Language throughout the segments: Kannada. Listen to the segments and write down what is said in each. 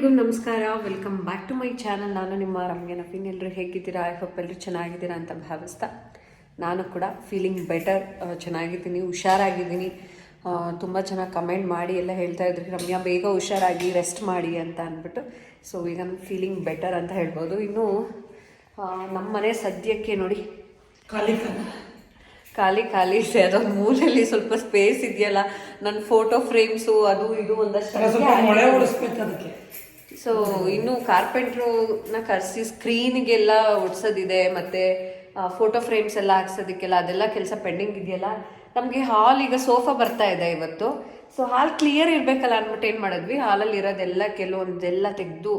ಎಲ್ರಿಗೂ ನಮಸ್ಕಾರ. Welcome back to my channel ನಾನು ನಿಮ್ಮ ರಮ್ಯ ನವೀನ್ ಎಲ್ಲರೂ ಹೇಗಿದ್ದೀರಾ? ಐ ಹೋಪ್ ಎಲ್ಲರೂ ಚೆನ್ನಾಗಿದ್ದೀರಾ ಅಂತ ಭಾವಿಸ್ತಾ ನಾನು ಕೂಡ ಫೀಲಿಂಗ್ ಬೆಟರ್ ಚೆನ್ನಾಗಿದ್ದೀನಿ ಹುಷಾರಾಗಿದ್ದೀನಿ. ತುಂಬ ಚೆನ್ನಾಗಿ ಕಮೆಂಟ್ ಮಾಡಿ ಎಲ್ಲ ಹೇಳ್ತಾ ಇದ್ರಿ ರಮ್ಯಾ ಬೇಗ ಹುಷಾರಾಗಿ ರೆಸ್ಟ್ ಮಾಡಿ ಅಂತ ಅಂದ್ಬಿಟ್ಟು. ಸೊ ಈಗ ನಾನು ಫೀಲಿಂಗ್ ಬೆಟರ್ ಅಂತ ಹೇಳ್ಬೋದು. ಇನ್ನು ನಮ್ಮ ಮನೆ ಸದ್ಯಕ್ಕೆ ನೋಡಿ. ಖಾಲಿ ಖಾಲಿ ಖಾಲಿ ಇದೆ. ಅದೊಂದು ಮೂಲೆಯಲ್ಲಿ ಸ್ವಲ್ಪ ಸ್ಪೇಸ್ ಇದೆಯಲ್ಲ. ನನ್ನ ಫೋಟೋ ಫ್ರೇಮ್ಸು ಅದು ಇದು ಒಂದಷ್ಟು ಅದಕ್ಕೆ. ಸೊ ಇನ್ನು ಕಾರ್ಪೆಂಟ್ರನ್ನ ಕರೆಸಿ ಸ್ಕ್ರೀನ್ಗೆಲ್ಲ ಒಡ್ಸೋದಿದೆ, ಮತ್ತೆ ಫೋಟೋ ಫ್ರೇಮ್ಸ್ ಎಲ್ಲ ಹಾಕ್ಸೋದಕ್ಕೆಲ್ಲ ಅದೆಲ್ಲ ಕೆಲಸ ಪೆಂಡಿಂಗ್ ಇದೆಯಲ್ಲ? ನಮಗೆ ಹಾಲ್ ಈಗ ಸೋಫಾ ಬರ್ತಾ ಇದೆ ಇವತ್ತು. ಸೊ ಹಾಲ್ ಕ್ಲಿಯರ್ ಇರಬೇಕಲ್ಲ ಅಂದ್ಬಿಟ್ಟು ಏನು ಮಾಡಿದ್ವಿ? ಹಾಲಲ್ಲಿ ಇರೋದೆಲ್ಲ ಕೆಲವೊಂದೆಲ್ಲ ತೆಗೆದು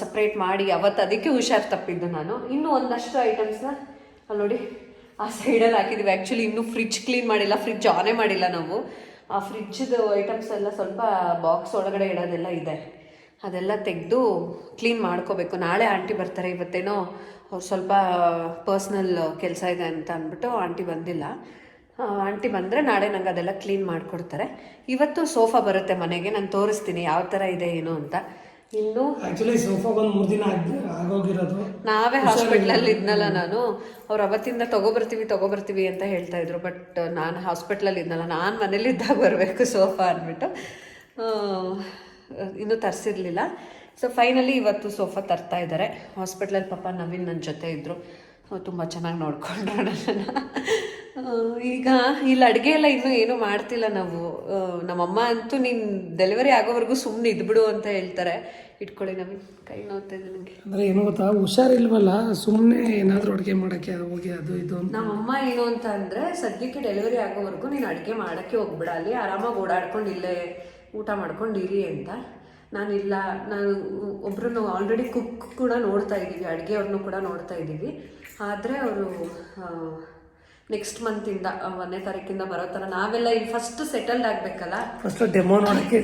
ಸಪ್ರೇಟ್ ಮಾಡಿ ಅವತ್ತು ಅದಕ್ಕೆ ಹುಷಾರು ತಪ್ಪಿದ್ದು ನಾನು. ಇನ್ನೂ ಒಂದಷ್ಟು ಐಟಮ್ಸ್ನ ಅಲ್ಲಿ ನೋಡಿ, ಆ ಸೈಡಲ್ಲಿ ಹಾಕಿದ್ದೀವಿ ಆ್ಯಕ್ಚುಲಿ ಇನ್ನೂ ಫ್ರಿಜ್ ಕ್ಲೀನ್ ಮಾಡಿಲ್ಲ ಫ್ರಿಜ್ ಆನೇ ಮಾಡಿಲ್ಲ ನಾವು. ಆ ಫ್ರಿಜ್ದು ಐಟಮ್ಸ್ ಎಲ್ಲ ಸ್ವಲ್ಪ ಬಾಕ್ಸ್ ಒಳಗಡೆ ಇಡೋದೆಲ್ಲ ಇದೆ. ಅದೆಲ್ಲ ತೆಗೆದು ಕ್ಲೀನ್ ಮಾಡ್ಕೋಬೇಕು. ನಾಳೆ ಆಂಟಿ ಬರ್ತಾರೆ ಇವತ್ತೇನೋ ಅವ್ರು ಸ್ವಲ್ಪ ಪರ್ಸ್ನಲ್ ಕೆಲಸ ಇದೆ ಅಂತ ಅಂದ್ಬಿಟ್ಟು ಆಂಟಿ ಬಂದಿಲ್ಲ. ಆಂಟಿ ಬಂದರೆ ನಾಳೆ ನಂಗೆ ಅದೆಲ್ಲ ಕ್ಲೀನ್ ಮಾಡಿಕೊಡ್ತಾರೆ. ಇವತ್ತು ಸೋಫಾ ಬರುತ್ತೆ ಮನೆಗೆ ನಾನು ತೋರಿಸ್ತೀನಿ ಯಾವ ಥರ ಇದೆ ಏನು ಅಂತ. ಇನ್ನು ಆಕ್ಚುಲಿ ಸೋಫಾ ಬಂದು ಮೂರು ದಿನ ಆಗಿ ಆಗೋಗಿರೋದು. ನಾವೇ ಹಾಸ್ಪಿಟ್ಲಲ್ಲಿ ಇದ್ನಲ್ಲ ನಾನು. ಅವ್ರು ಅವತ್ತಿಂದ ತಗೊಬರ್ತೀವಿ ತಗೊಬರ್ತೀವಿ ಅಂತ ಹೇಳ್ತಾ ಇದ್ರು ಬಟ್ ನಾನು ಹಾಸ್ಪಿಟ್ಲಲ್ಲಿ ಇದ್ನಲ್ಲ ನಾನು ಮನೇಲಿ ಇದ್ದಾಗ ಬರಬೇಕು ಸೋಫಾ ಅಂದ್ಬಿಟ್ಟು. ಇನ್ನೂ ತರಿಸಿರ್ಲಿಲ್ಲ. ಸೊ ಫೈನಲಿ ಇವತ್ತು ಸೋಫಾ ತರ್ತಾ ಇದ್ದಾರೆ ಹಾಸ್ಪಿಟ್ಲಲ್ಲಿ ಪಾಪ ನವೀನ್ ನನ್ನ ಜೊತೆ ಇದ್ದರು ತುಂಬ ಚೆನ್ನಾಗಿ ನೋಡ್ಕೊಂಡ್ರು ನನ್ನನ್ನು. ಈಗ ಇಲ್ಲಿ ಅಡುಗೆ ಎಲ್ಲ ಇನ್ನೂ ಏನೂ ಮಾಡ್ತಿಲ್ಲ ನಾವು. ನಮ್ಮ ನಮ್ಮಮ್ಮ ಅಂತೂ ನೀನು ಡೆಲಿವರಿ ಆಗೋವರೆಗೂ ಸುಮ್ಮನೆ ಇದ್ಬಿಡು ಅಂತ ಹೇಳ್ತಾರೆ. ಇಟ್ಕೊಳ್ಳಿ ನವೀನ್ ಕೈ ನೋಡ್ತಾ ಇದೆ ನನಗೆ ಅಂದ್ರೆ ಏನು ಗೊತ್ತಾ ಹುಷಾರಿಲ್ವಲ್ಲ ಸುಮ್ಮನೆ ಏನಾದರೂ ಅಡುಗೆ ಮಾಡೋಕ್ಕೆ ಹೋಗಿ ಅದು ಇದು ಅಂತ. ನಮ್ಮಮ್ಮ ಏನು ಅಂತ ಅಂದರೆ ಸದ್ಯಕ್ಕೆ ಡೆಲಿವರಿ ಆಗೋವರೆಗೂ ನೀನು ಅಡುಗೆ ಮಾಡೋಕ್ಕೆ ಹೋಗ್ಬಿಡ. ಅಲ್ಲಿ ಆರಾಮಾಗಿ ಓಡಾಡ್ಕೊಂಡು ಇಲ್ಲೇ ಊಟ ಮಾಡ್ಕೊಂಡು ಇರಿ ಅಂತ. ನಾನಿಲ್ಲ ನಾನು ಒಬ್ಬರನ್ನು ಆಲ್ರೆಡಿ ಕುಕ್ ಕೂಡ ನೋಡ್ತಾ ಇದ್ದೀವಿ ಅಡುಗೆಯವ್ರನ್ನೂ ಕೂಡ ನೋಡ್ತಾ ಇದ್ದೀವಿ. ಆದರೆ ಅವರು ನೆಕ್ಸ್ಟ್ ಮಂತಿಂದ ಒಂದನೇ ತಾರೀಕಿಂದ ಬರೋ ಥರ ನಾವೆಲ್ಲ ಇಲ್ಲಿ ಫಸ್ಟ್ ಸೆಟಲ್ಡ್ ಆಗಬೇಕಲ್ಲ? ಫಸ್ಟ್ ಡೆಮೋ ನೋಡಕ್ಕೆ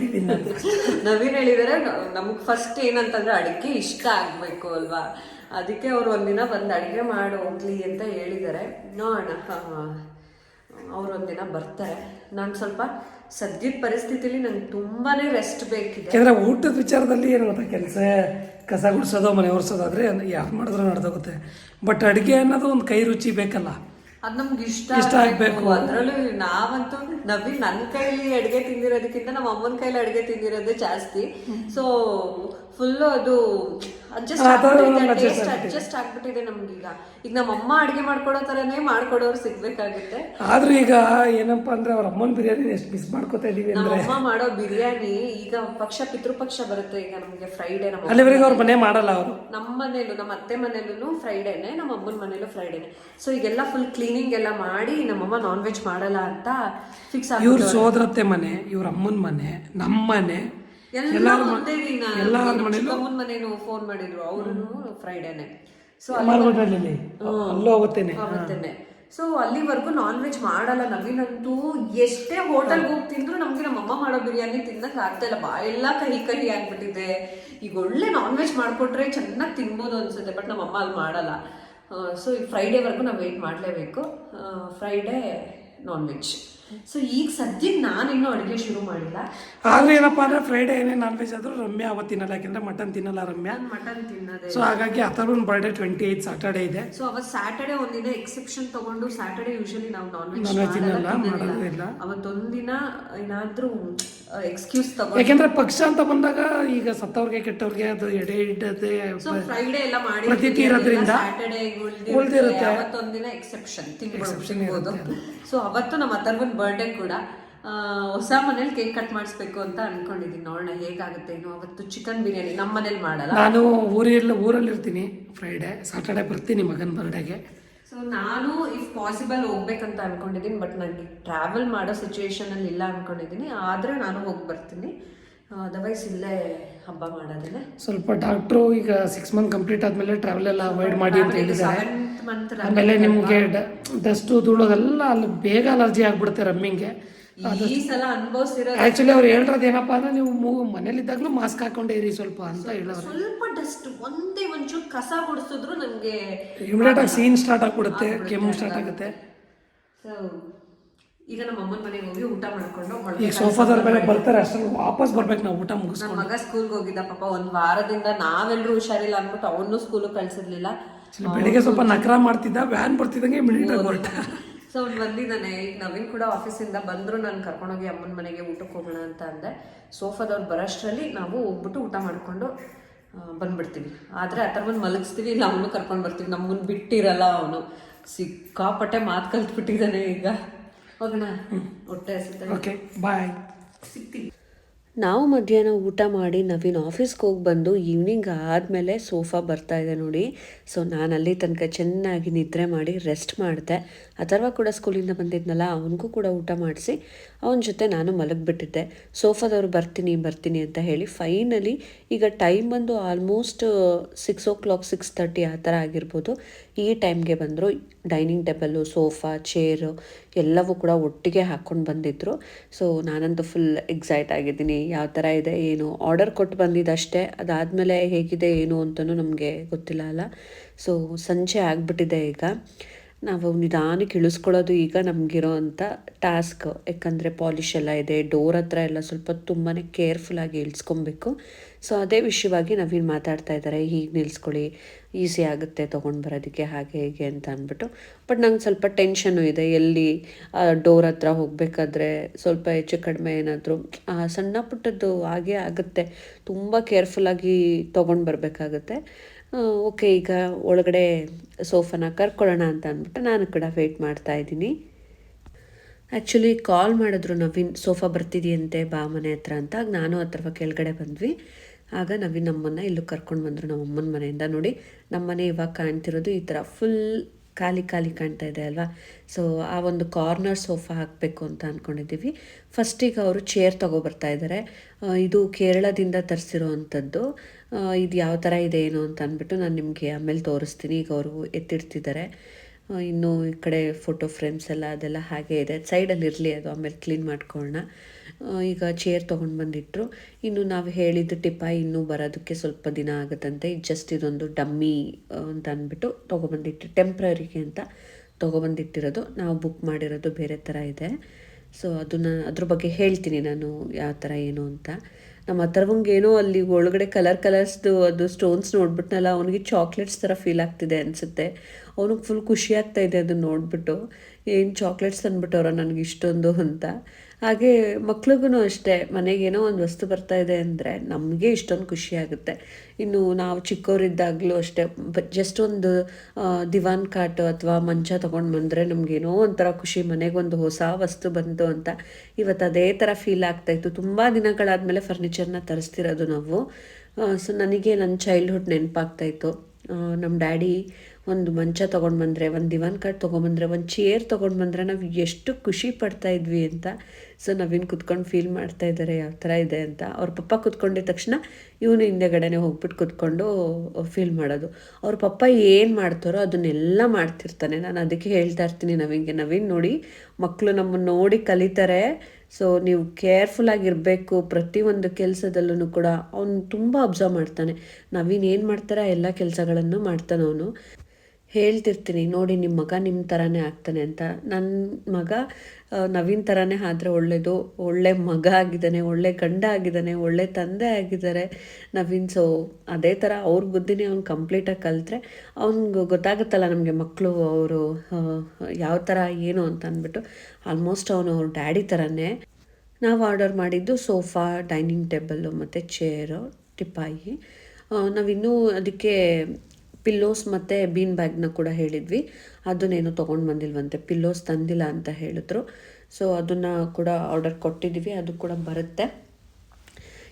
ನವೀನ್ ಹೇಳಿದರೆ ನಮಗೆ ಫಸ್ಟ್ ಏನಂತಂದ್ರೆ ಅಡುಗೆ ಇಷ್ಟ ಆಗಬೇಕು ಅಲ್ವಾ? ಅದಕ್ಕೆ ಅವರು ಒಂದಿನ ಬಂದು ಅಡುಗೆ ಮಾಡಿ ಹೋಗ್ಲಿ ಅಂತ ಹೇಳಿದ್ದಾರೆ ನೋಡೋಣ ಅವ್ರು ಒಂದಿನ ಬರ್ತಾರೆ. ನಾನು ಸ್ವಲ್ಪ ಸದ್ಯದ ಪರಿಸ್ಥಿತಿಲಿ ನಂಗೆ ತುಂಬಾನೇ ರೆಸ್ಟ್ ಬೇಕಿದೆ. ಯಾಕಂದ್ರೆ ಊಟದ ವಿಚಾರದಲ್ಲಿ ಏನು ಗೊತ್ತಾ ಕೆಲಸ ಕಸ ಗುಡಿಸೋದು ಮನೆ ಒರೆಸೋದಾದ್ರೆ ಯಾಕೆ ಮಾಡಿದ್ರು ನಡೆದೋಗುತ್ತೆ. ಬಟ್ ಅಡುಗೆ ಅನ್ನೋದು ಒಂದು ಕೈ ರುಚಿ ಬೇಕಲ್ಲ. ಅದು ನಮ್ಗೆ ಇಷ್ಟ ಇಷ್ಟ ಆಗ್ಬೇಕು. ಅದರಲ್ಲೂ ನಾವಂತೂ ನವಿ ನನ್ನ ಕೈಲಿ ಅಡುಗೆ ತಿಂದಿರೋದಕ್ಕಿಂತ ನಮ್ಮ ಅಮ್ಮನ ಕೈಲಿ ಅಡುಗೆ ತಿಂದಿರೋದೇ ಜಾಸ್ತಿ. ಸೊ ಫುಲ್ ಅದು ಅಡ್ಜಸ್ಟ್ ಟೇಸ್ಟ್ ಅಡ್ಜಸ್ಟ್ ಆಗ್ಬಿಟ್ಟಿದೆ ನಮ್ಗೀಗ. ಈಗ ನಮ್ಮ ಅಮ್ಮ ಅಡ್ಗೆ ಮಾಡ್ಕೊಡೋ ತರನೇ ಮಾಡ್ಕೊಡೋರು ಸಿಗ್ಬೇಕಾಗುತ್ತೆ. ಆದ್ರೂ ಈಗ ಏನಪ್ಪಾ ಅಂದ್ರೆ ಅವ್ರ ಅಮ್ಮನ ಬಿರಿಯಾನಿ ಎಷ್ಟು ಮಿಸ್ ಮಾಡ್ಕೋತಾ ಇದೀವಿ ನಮ್ಮ ಅಂದ್ರೆ. ಅಮ್ಮ ಮಾಡೋ ಬಿರಿಯಾನಿ ಈಗ ಪಕ್ಷ ಪಿತೃಪಕ್ಷ ಬರುತ್ತೆ ಈಗ ನಮ್ಗೆ ಫ್ರೈಡೇ ನಮ್ಮ ಅಲ್ಲಿವರೆಗೆ ಅವ್ರ ಮನೆ ಮಾಡಲ್ಲ ಅವರು. ನಮ್ಮ ಮನೇಲೂ ನಮ್ಮ ಅತ್ತೆ ಮನೇಲೂ ಫ್ರೈಡೇನೆ ನಮ್ಮ ಅಮ್ಮನ ಮನೇಲೂ ಫ್ರೈಡೇನೆ ಸೊ ಈಗೆಲ್ಲ ಫುಲ್ ಕ್ಲೀನಿಂಗ್ ಎಲ್ಲ ಮಾಡಿ ನಮ್ಮಮ್ಮ ನಾನ್ ವೆಜ್ ಮಾಡಲ್ಲ ಅಂತ ಫಿಕ್ಸ್ ಆಗಿ ಇವ್ರ ಸೋದರತ್ತೆ ಮನೆ ಇವ್ರ ಅಮ್ಮನ ಮನೆ ನಮ್ಮ ಮನೆ ಎಲ್ಲ ಒಂದೇ ದಿನ ನಮ್ಮ ಚಿಕ್ಕಮ್ಮನ ಮನೇನು ಫೋನ್ ಮಾಡಿದ್ರು. ಅವರು ಫ್ರೈಡೇನೆ ಸೊ ಮಾರ್ಗೋಟಲ್ಲಿ ಅಲ್ಲೂ ಹೋಗುತ್ತೇನೆ. ಸೊ ಅಲ್ಲಿವರೆಗೂ ನಾನ್ ವೆಜ್ ಮಾಡಲ್ಲ. ನವೀನಂತೂ ಎಷ್ಟೇ ಹೋಟೆಲ್ಗೆ ಹೋಗಿ ತಿಂದ್ರು ನಮ್ಗೆ ನಮ್ಮ ಅಮ್ಮ ಮಾಡೋ ಬಿರಿಯಾನಿ ತಿನ್ನಕ್ ಆಗ್ತಾ ಇಲ್ಲ. ಎಲ್ಲ ಕಹಿ ಕಹಿ ಆಗ್ಬಿಟ್ಟಿದೆ. ಈಗ ಒಳ್ಳೆ ನಾನ್ ವೆಜ್ ಮಾಡ್ಕೊಟ್ರೆ ಚೆನ್ನಾಗಿ ತಿನ್ಬೋದು ಅನ್ಸುತ್ತೆ ಬಟ್ ನಮ್ಮ ಅಮ್ಮ ಅಲ್ಲಿ ಮಾಡಲ್ಲ. ಸೊ ಈ ಫ್ರೈಡೇವರೆಗೂ ನಾವು ವೆಯ್ಟ್ ಮಾಡಲೇಬೇಕು. ಫ್ರೈಡೇ ನಾನ್ ವೆಜ್ ಸೊ ಈಗ ಸದ್ಯಕ್ಕೆ ಇನ್ನೂ ಅಡುಗೆ ಶುರು ಮಾಡಿಲ್ಲ. ಆದ್ರೆ ಏನಪ್ಪಾ ಅಂದ್ರೆ ಫ್ರೈಡೇ ಏನೇ ನಾನ್ ವೆಜ್ ಆದ್ರೂ ರಮ್ಯಾ ಅವತ್ತು ತಿನ್ನಲ್ಲ ಯಾಕಂದ್ರೆ ಮಟನ್ ತಿನ್ನಲ್ಲ ರಮ್ಯಾ. ನಾನು ಮಟನ್ ತಿನ್ನದೆ ಸೊ ಹಾಗಾಗಿ ಅಥರ್ವನ್ ಬರ್ಡೇ ಟ್ವೆಂಟಿ ಏಯ್ಟ್ ಸಾಟರ್ಡೆ ಇದೆ. ಸೊ ಅವತ್ತು ಸ್ಯಾಟರ್ಡೆ ಒಂದಿನ ಎಕ್ಸೆಪ್ಷನ್ ತಗೊಂಡು ಸ್ಯಾಟರ್ಡೆ ಯೂಶಲಿ ನಾವು ನಾನ್ ವೆಜ್ ತಿನ್ನಲ್ಲ, ಮಾಡೋದಿಲ್ಲ ಮಾಡೋದಿಲ್ಲ. ಅವತ್ತೊಂದಿನ ಏನಾದ್ರೂ ಎಕ್ಸ್ಕ್ಯೂಸ್ ತಗೊಂಡು. ಯಾಕೆಂದ್ರೆ ಪಕ್ಷ ಅಂತ ಬಂದಾಗ ಈಗ ಸತ್ತವ್ರಿಗೆ ಕೆಟ್ಟವ್ರಿಗೆ ಅದು ಎಡೆ ಇಡದೆ ಸೊ ಫ್ರೈಡೆ ಎಲ್ಲ ಮಾಡಿ ಪ್ರತೀತಿ ಇರೋದ್ರಿಂದ ಸ್ಯಾಟರ್ಡೆ ಉಳ್ದಿರುತ್ತೆ. ಅವತ್ತೊಂದಿನ ಎಕ್ಸೆಪ್ಷನ್ ತಿನ್ಬೋದು. ಸೊ ಅವತ್ತು ನಮ್ಮ ಅಥರ್ವನ್ ಬರ್ಡೇ ಕೂಡ ಹೊಸ ಮನೇಲಿ ಕೇಕ್ ಕಟ್ ಮಾಡಿಸ್ಬೇಕು ಅಂತ ಅನ್ಕೊಂಡಿದ್ದೀನಿ. ನೋಡೋಣ ಹೇಗಾಗುತ್ತೆ ಅವತ್ತು ಚಿಕನ್ ಬಿರಿಯಾನಿ ನಮ್ಮ ಮನೇಲಿ ಮಾಡಲ್ಲ. ನಾನು ಊರಲ್ಲಿ ಊರಲ್ಲಿ ಇರ್ತೀನಿ ಫ್ರೈಡೇ ಸಾಟರ್ಡೆ ಬರ್ತೀನಿ ಮಗನ ಬರ್ಡೇಗೆ ಸೊ ನಾನು ಇಫ್ ಪಾಸಿಬಲ್ ಹೋಗ್ಬೇಕಂತ ಅನ್ಕೊಂಡಿದ್ದೀನಿ ಬಟ್ ನನಗೆ ಟ್ರಾವೆಲ್ ಮಾಡೋ ಸಿಚುವೇಶನ್ ಅಲ್ಲಿ ಇಲ್ಲ ಅನ್ಕೊಂಡಿದ್ದೀನಿ. ಆದರೆ ನಾನು ಹೋಗಿ ಬರ್ತೀನಿ. ಅದರ್ವೈಸ್ ಇಲ್ಲೇ ಹಬ್ಬ ಮಾಡೋದಿಲ್ಲ ಸ್ವಲ್ಪ ಡಾಕ್ಟ್ರು ಈಗ ಸಿಕ್ಸ್ ಮಂತ್ ಕಂಪ್ಲೀಟ್ ಆದ್ಮೇಲೆ ಟ್ರಾವೆಲ್ ಎಲ್ಲ ಅವಾಯ್ಡ್ ಮಾಡಿ ಅಂತ ಹೇಳಿದ್ದಾರೆ. ಆಮೇಲೆ ನಿಮ್ಗೆ ಡಸ್ಟು ಧೂಳೋದೆಲ್ಲ ಅಲ್ಲಿ ಬೇಗ ಅಲರ್ಜಿ ಆಗ್ಬಿಡುತ್ತೆ ರಮ್ಮಿಂಗೆ. ಈ ಸಲ ಅನುಭವಿಸಿರೋ ಆಕ್ಚುಲಿ ಅವ್ರು ಹೇಳಿರೋದು ಏನಪ್ಪ ಅಂದ್ರೆ ನೀವು ಮೂ- ಮನೇಲಿದ್ದಾಗಲೂ ಮಾಸ್ಕ್ ಹಾಕೊಂಡೇ ಇರಿ ಸ್ವಲ್ಪ ಅಂತ ಹೇಳೋರು. ಸ್ವಲ್ಪ ಡಸ್ಟ್ ಒಂದೇ ಒಂಚೂರು ಕಸ ಗುಡಿಸಿದ್ರು ನನಗೆ ಇಮಿಡಿಯೇಟ್ ಆಗಿ ಸೀನ್ ಸ್ಟಾರ್ಟ್ ಆಗ್ಬಿಡುತ್ತೆ ಕೆಮ್ಮು ಸ್ಟಾರ್ಟ್ ಆಗುತ್ತೆ. ಸೊ ಈಗ ನಮ್ಮ ಅಮ್ಮನ ಮನೆಗೆ ಹೋಗಿ ಊಟ ಮಾಡ್ಕೊಂಡು ಈಗ ಸೋಫಾದವ್ರ ಮೇಲೆ ಬರ್ತಾರೆ ಅಷ್ಟರಲ್ಲಿ ವಾಪಸ್ ಬರ್ಬೇಕು ನಾವು ಊಟ ಮುಗಿಸ್ಕೊಂಡು. ಮಗ ಸ್ಕೂಲ್ಗೆ ಹೋಗಿದ್ದ ಪಾಪ ಒಂದು ವಾರದಿಂದ ನಾವೆಲ್ಲರೂ ಹುಷಾರಿಲ್ಲ ಅಂದ್ಬಿಟ್ಟು ಅವನು ಸ್ಕೂಲಿಗೆ ಕಳ್ಸಿರ್ಲಿಲ್ಲ. ಬೆಳಿಗ್ಗೆ ಸ್ವಲ್ಪ ನಕರ ಮಾಡ್ತಿದ್ದ ವ್ಯಾನ್ ಬರ್ತಿದ್ದಂಗೆ ಆಗಿ ಹೊರಟ. ಸೊ ಅವ್ನು ಬಂದಿದ್ದಾನೆ. ಈಗ ನವೀನ್ ಕೂಡ ಆಫೀಸಿಂದ ಬಂದ್ರು ನಾನು ಕರ್ಕೊಂಡೋಗಿ ಅಮ್ಮನ ಮನೆಗೆ ಊಟಕ್ಕೆ ಹೋಗೋಣ ಅಂತ ಅಂದೆ. ಸೋಫಾದವ್ರು ಬರೋಷ್ಟರಲ್ಲಿ ನಾವು ಹೋಗ್ಬಿಟ್ಟು ಊಟ ಮಾಡಿಕೊಂಡು ಬಂದ್ಬಿಡ್ತೀವಿ. ಆದರೆ ಆ ಥರ ಬಂದು ಮಲಗಿಸ್ತೀವಿ ಇಲ್ಲ ಅವನು ಕರ್ಕೊಂಡು ಬರ್ತೀವಿ. ನಮ್ಮನ್ನು ಬಿಟ್ಟಿರಲ್ಲ ಅವನು. ಸಿಕ್ಕಾಪಟ್ಟೆ ಮಾತು ಕಲ್ತ್ಬಿಟ್ಟಿದ್ದಾನೆ ಈಗ. ಹೋಗೋಣ. ಹೊಟ್ಟೆ ಹಸಿತ ಓಕೆ ಬಾಯ್ ಸಿಗ್ತೀವಿ ನಾವು ಮಧ್ಯಾಹ್ನ ಊಟ ಮಾಡಿ ನವೀನ್ ಆಫೀಸ್ಗೆ ಹೋಗಿ ಬಂದು ಈವ್ನಿಂಗ್ ಆದಮೇಲೆ ಸೋಫಾ ಬರ್ತಾ ಇದೆ ನೋಡಿ. ಸೊ ನಾನು ಅಲ್ಲಿ ತನಕ ಚೆನ್ನಾಗಿ ನಿದ್ರೆ ಮಾಡಿ ರೆಸ್ಟ್ ಮಾಡಿದೆ. ಅಥರ್ವ ಕೂಡ ಸ್ಕೂಲಿಂದ ಬಂದಿದ್ನಲ್ಲ, ಅವನಿಗೂ ಕೂಡ ಊಟ ಮಾಡಿಸಿ. ಅವನ ಜೊತೆ ನಾನು ಮಲಗಿಬಿಟ್ಟಿದ್ದೆ. ಸೋಫಾದವರು ಬರ್ತೀನಿ ಬರ್ತೀನಿ ಅಂತ ಹೇಳಿ ಫೈನಲಿ ಈಗ ಟೈಮ್ ಬಂದು almost six o'clock six thirty ಆ ಥರ ಆಗಿರ್ಬೋದು. ಈ ಟೈಮ್ಗೆ ಬಂದರು. ಡೈನಿಂಗ್ ಟೇಬಲ್ಲು ಸೋಫಾ, ಚೇರು ಎಲ್ಲವೂ ಕೂಡ ಒಟ್ಟಿಗೆ ಹಾಕ್ಕೊಂಡು ಬಂದಿದ್ದರು ಸೊ ನಾನಂತೂ ಫುಲ್ ಎಕ್ಸೈಟ್ ಆಗಿದ್ದೀನಿ. ಯಾವ ಥರ ಇದೆ, ಏನು? ಆರ್ಡರ್ ಕೊಟ್ಟು ಬಂದಿದ್ದಷ್ಟೇ. ಅದಾದಮೇಲೆ ಹೇಗಿದೆ, ಏನು ಅಂತಲೂ ನಮಗೆ ಗೊತ್ತಿಲ್ಲ ಅಲ್ಲ. ಸೊ ಸಂಜೆ ಆಗಿಬಿಟ್ಟಿದೆ ಈಗ. ನಾವು ನಿಧಾನಕ್ಕೆ ಇಳಿಸ್ಕೊಳ್ಳೋದು ಈಗ ನಮಗಿರೋ ಅಂಥ ಟಾಸ್ಕ್ ಯಾಕಂದರೆ ಪಾಲಿಷ್ ಎಲ್ಲ ಇದೆ ಡೋರ್ ಹತ್ರ ಎಲ್ಲ ಸ್ವಲ್ಪ ತುಂಬಾ ಕೇರ್ಫುಲ್ಲಾಗಿ ಇಳಿಸ್ಕೊಬೇಕು. ಸೊ ಅದೇ ವಿಷಯವಾಗಿ ನವೀನ್ ಮಾತಾಡ್ತಾ ಇದ್ದಾರೆ. ಹೀಗೆ ನಿಲ್ಲಿಸ್ಕೊಳ್ಳಿ ಈಸಿ ಆಗುತ್ತೆ ತೊಗೊಂಡು ಬರೋದಕ್ಕೆ, ಹಾಗೆ ಹೀಗೆ ಅಂತ ಅಂದ್ಬಿಟ್ಟು. ಬಟ್ ನಂಗೆ ಸ್ವಲ್ಪ ಟೆನ್ಷನ್ನು ಇದೆ. ಎಲ್ಲಿ ಡೋರ್ ಹತ್ರ ಹೋಗಬೇಕಾದ್ರೆ ಸ್ವಲ್ಪ ಹೆಚ್ಚು ಕಡಿಮೆ ಏನಾದರೂ ಸಣ್ಣ ಪುಟ್ಟದ್ದು ಹಾಗೆ ಆಗುತ್ತೆ. ತುಂಬ ಕೇರ್ಫುಲ್ಲಾಗಿ ತೊಗೊಂಡು ಬರಬೇಕಾಗುತ್ತೆ. ಓಕೆ, ಈಗ ಒಳಗಡೆ ಸೋಫಾನ ಕರ್ಕೊಳ್ಳೋಣ ಅಂತ ಅಂದ್ಬಿಟ್ಟು ನಾನು ಕೂಡ ವೆಯ್ಟ್ ಮಾಡ್ತಾ ಇದ್ದೀನಿ. ಆ್ಯಕ್ಚುಲಿ ಕಾಲ್ ಮಾಡಿದ್ರು ನವೀನ್, ಸೋಫಾ ಬರ್ತಿದೆಯಂತೆ ಬಾ ಮನೆ ಹತ್ರ ಅಂತ. ನಾನು ಹತ್ರವ ಕೆಳಗಡೆ ಬಂದ್ವಿ. ಆಗ ನವಿ ನಮ್ಮನ್ನು ಇಲ್ಲೂ ಕರ್ಕೊಂಡು ಬಂದರು ನಮ್ಮ ಅಮ್ಮನ ಮನೆಯಿಂದ. ನೋಡಿ ನಮ್ಮ ಮನೆ ಇವಾಗ ಕಾಣ್ತಿರೋದು ಈ ಥರ ಫುಲ್ ಖಾಲಿ ಖಾಲಿ ಕಾಣ್ತಾ ಇದೆ ಅಲ್ವಾ? ಸೊ ಆ ಒಂದು ಕಾರ್ನರ್ ಸೋಫಾ ಹಾಕಬೇಕು ಅಂತ ಅಂದ್ಕೊಂಡಿದ್ದೀವಿ ಫಸ್ಟಿಗೆ ಅವರು ಚೇರ್ ತೊಗೊಬರ್ತಾ ಇದ್ದಾರೆ ಇದು ಕೇರಳದಿಂದ ತರಿಸಿರೋ ಅಂಥದ್ದು. ಇದು ಯಾವ ಥರ ಇದೆ ಏನು ಅಂತ ಅಂದ್ಬಿಟ್ಟು ನಾನು ನಿಮಗೆ ಆಮೇಲೆ ತೋರಿಸ್ತೀನಿ. ಈಗ ಅವರು ಎತ್ತಿಡ್ತಿದ್ದಾರೆ ಇನ್ನು ಈ ಕಡೆ ಫೋಟೋ ಫ್ರೇಮ್ಸ್ ಎಲ್ಲ ಅದೆಲ್ಲ ಹಾಗೆ ಇದೆ. ಸೈಡಲ್ಲಿ ಇರಲಿ ಅದು, ಆಮೇಲೆ ಕ್ಲೀನ್ ಮಾಡ್ಕೊಳ್ಳೋಣ ಈಗ ಚೇರ್ ತೊಗೊಂಡು ಬಂದಿಟ್ರು. ಇನ್ನು ನಾವು ಹೇಳಿದ ಟಿಪ್ಪ ಇನ್ನೂ ಬರೋದಕ್ಕೆ ಸ್ವಲ್ಪ ದಿನ ಆಗುತ್ತಂತೆ. ಜಸ್ಟ್ ಇದೊಂದು ಡಮ್ಮಿ ಅಂತ ಅಂದ್ಬಿಟ್ಟು ತೊಗೊಬಂದಿಟ್ಟು ಟೆಂಪ್ರರಿಗೆ ಅಂತ ತೊಗೊಬಂದಿಟ್ಟಿರೋದು. ನಾವು ಬುಕ್ ಮಾಡಿರೋದು ಬೇರೆ ಥರ ಇದೆ. ಸೊ ಅದನ್ನು, ಅದ್ರ ಬಗ್ಗೆ ಹೇಳ್ತೀನಿ ನಾನು ಯಾವ ಥರ ಏನು ಅಂತ. ನಮ್ಮ ಹತ್ರವಂಗೆ ಏನೋ ಅಲ್ಲಿ ಒಳಗಡೆ ಕಲರ್ ಕಲರ್ಸ್ದು ಅದು ಸ್ಟೋನ್ಸ್ ನೋಡ್ಬಿಟ್ನಲ್ಲ, ಅವನಿಗೆ ಚಾಕ್ಲೇಟ್ಸ್ ಥರ ಫೀಲ್ ಆಗ್ತಿದೆ ಅನಿಸುತ್ತೆ. ಅವನಿಗೆ ಫುಲ್ ಖುಷಿ ಇದೆ ಅದನ್ನ ನೋಡ್ಬಿಟ್ಟು. ಏನು ಚಾಕ್ಲೇಟ್ಸ್ ತಂದ್ಬಿಟ್ಟವ್ರ ನನಗೆ ಇಷ್ಟೊಂದು ಅಂತ. ಹಾಗೆ ಮಕ್ಳಿಗೂ ಅಷ್ಟೇ, ಮನೆಗೆ ಏನೋ ಒಂದು ವಸ್ತು ಬರ್ತಾ ಇದೆ ಅಂದರೆ ನಮಗೆ ಇಷ್ಟೊಂದು ಖುಷಿ ಆಗುತ್ತೆ. ಇನ್ನು ನಾವು ಚಿಕ್ಕವರಿದ್ದಾಗಲೂ ಅಷ್ಟೇ ಜಸ್ಟ್ ಒಂದು ದಿವಾನ್ ಕಾಟ್ ಅಥವಾ ಮಂಚ ತೊಗೊಂಡು ಬಂದರೆ ನಮಗೇನೋ ಒಂಥರ ಖುಷಿ, ಮನೆಗೆ ಒಂದು ಹೊಸ ವಸ್ತು ಬಂತು ಅಂತ ಇವತ್ತು ಅದೇ ಥರ ಫೀಲ್ ಆಗ್ತಾಯಿತ್ತು ತುಂಬ ದಿನಗಳಾದಮೇಲೆ ಫರ್ನಿಚರ್ನ ತರಿಸ್ತಿರೋದು ನಾವು. ಸೊ ನನಗೆ ನನ್ನ ಚೈಲ್ಡ್ಹುಡ್ ನೆನಪಾಗ್ತಾಯಿತ್ತು ನಮ್ಮ ಡ್ಯಾಡಿ ಒಂದು ಮಂಚ ತೊಗೊಂಡು ಬಂದರೆ, ಒಂದು ದಿವಾನ್ ಕಾರ್ಡ್ ತೊಗೊಂಡ್ಬಂದ್ರೆ ಒಂದು ಚೇರ್ ತೊಗೊಂಡು ಬಂದರೆ ನಾವು ಎಷ್ಟು ಖುಷಿ ಪಡ್ತಾ ಇದ್ವಿ ಅಂತ. ಸೊ ನವೀನ್ ಕುತ್ಕೊಂಡು ಫೀಲ್ ಮಾಡ್ತಾ ಇದ್ದಾರೆ ಯಾವ ಥರ ಇದೆ ಅಂತ. ಅವ್ರ ಪಪ್ಪ ಕುತ್ಕೊಂಡಿದ್ದ ತಕ್ಷಣ ಇವನು ಹಿಂದೆಗಡೆನೆ ಹೋಗ್ಬಿಟ್ಟು ಕುತ್ಕೊಂಡು ಫೀಲ್ ಮಾಡೋದು. ಅವ್ರ ಪಪ್ಪ ಏನು ಮಾಡ್ತಾರೋ ಅದನ್ನೆಲ್ಲ ಮಾಡ್ತಿರ್ತಾನೆ. ನಾನು ಅದಕ್ಕೆ ಹೇಳ್ತಾ ಇರ್ತೀನಿ ನವೀನ್ಗೆ, ನವೀನ್ ನೋಡಿ ಮಕ್ಕಳು ನಮ್ಮನ್ನು ನೋಡಿ ಕಲಿತಾರೆ. ಸೊ ನೀವು ಕೇರ್ಫುಲ್ ಪ್ರತಿ ಪ್ರತಿಯೊಂದು ಕೆಲಸದಲ್ಲೂ ಕೂಡ ಅವನು ತುಂಬ ಅಬ್ಸರ್ವ್ ಮಾಡ್ತಾನೆ. ನವೀನ್ ಏನು ಮಾಡ್ತಾರೆ? ಎಲ್ಲ ಕೆಲಸಗಳನ್ನು ಮಾಡ್ತಾನೆ ಅವನು. ಹೇಳ್ತಿರ್ತೀನಿ, ನೋಡಿ ನಿಮ್ಮ ಮಗ ನಿಮ್ಮ ಥರನೇ ಆಗ್ತಾನೆ ಅಂತ. ನನ್ನ ಮಗ ನವೀನ್ ಥರನೇ ಆದರೆ ಒಳ್ಳೆಯದು ಒಳ್ಳೆ ಮಗ ಆಗಿದ್ದಾನೆ, ಒಳ್ಳೆ ಗಂಡ ಆಗಿದ್ದಾನೆ, ಒಳ್ಳೆ ತಂದೆ ಆಗಿದ್ದಾರೆ ನವೀನ್. ಸೊ ಅದೇ ಥರ ಅವ್ರ ಬುದ್ಧಿನೇ ಅವ್ನು ಕಂಪ್ಲೀಟಾಗಿ ಕಲಿತ್ರೆ ಅವ್ನಿಗೆ ಗೊತ್ತಾಗುತ್ತಲ್ಲ ನಮಗೆ ಮಕ್ಕಳು ಅವರು ಯಾವ ಥರ ಏನು ಅಂತ ಅಂದ್ಬಿಟ್ಟು. ಆಲ್ಮೋಸ್ಟ್ ಅವನು ಅವ್ರ ಡ್ಯಾಡಿ ಥರನೇ ನಾವು ಆರ್ಡರ್ ಮಾಡಿದ್ದು ಸೋಫಾ, ಡೈನಿಂಗ್ ಟೇಬಲ್ಲು ಮತ್ತು ಚೇರು, ಟಿಪಾಯಿ. ನಾವಿನ್ನೂ ಅದಕ್ಕೆ ಪಿಲ್ಲೋಸ್ ಮತ್ತು ಬೀನ್ ಬ್ಯಾಗ್ನ ಕೂಡ ಹೇಳಿದ್ವಿ. ಅದನ್ನೇನು ತೊಗೊಂಡು ಬಂದಿಲ್ವಂತೆ. ಪಿಲ್ಲೋಸ್ ತಂದಿಲ್ಲ ಅಂತ ಹೇಳಿದ್ರು. ಸೊ ಅದನ್ನು ಕೂಡ ಆರ್ಡರ್ ಕೊಟ್ಟಿದ್ದೀವಿ ಅದು ಕೂಡ ಬರುತ್ತೆ.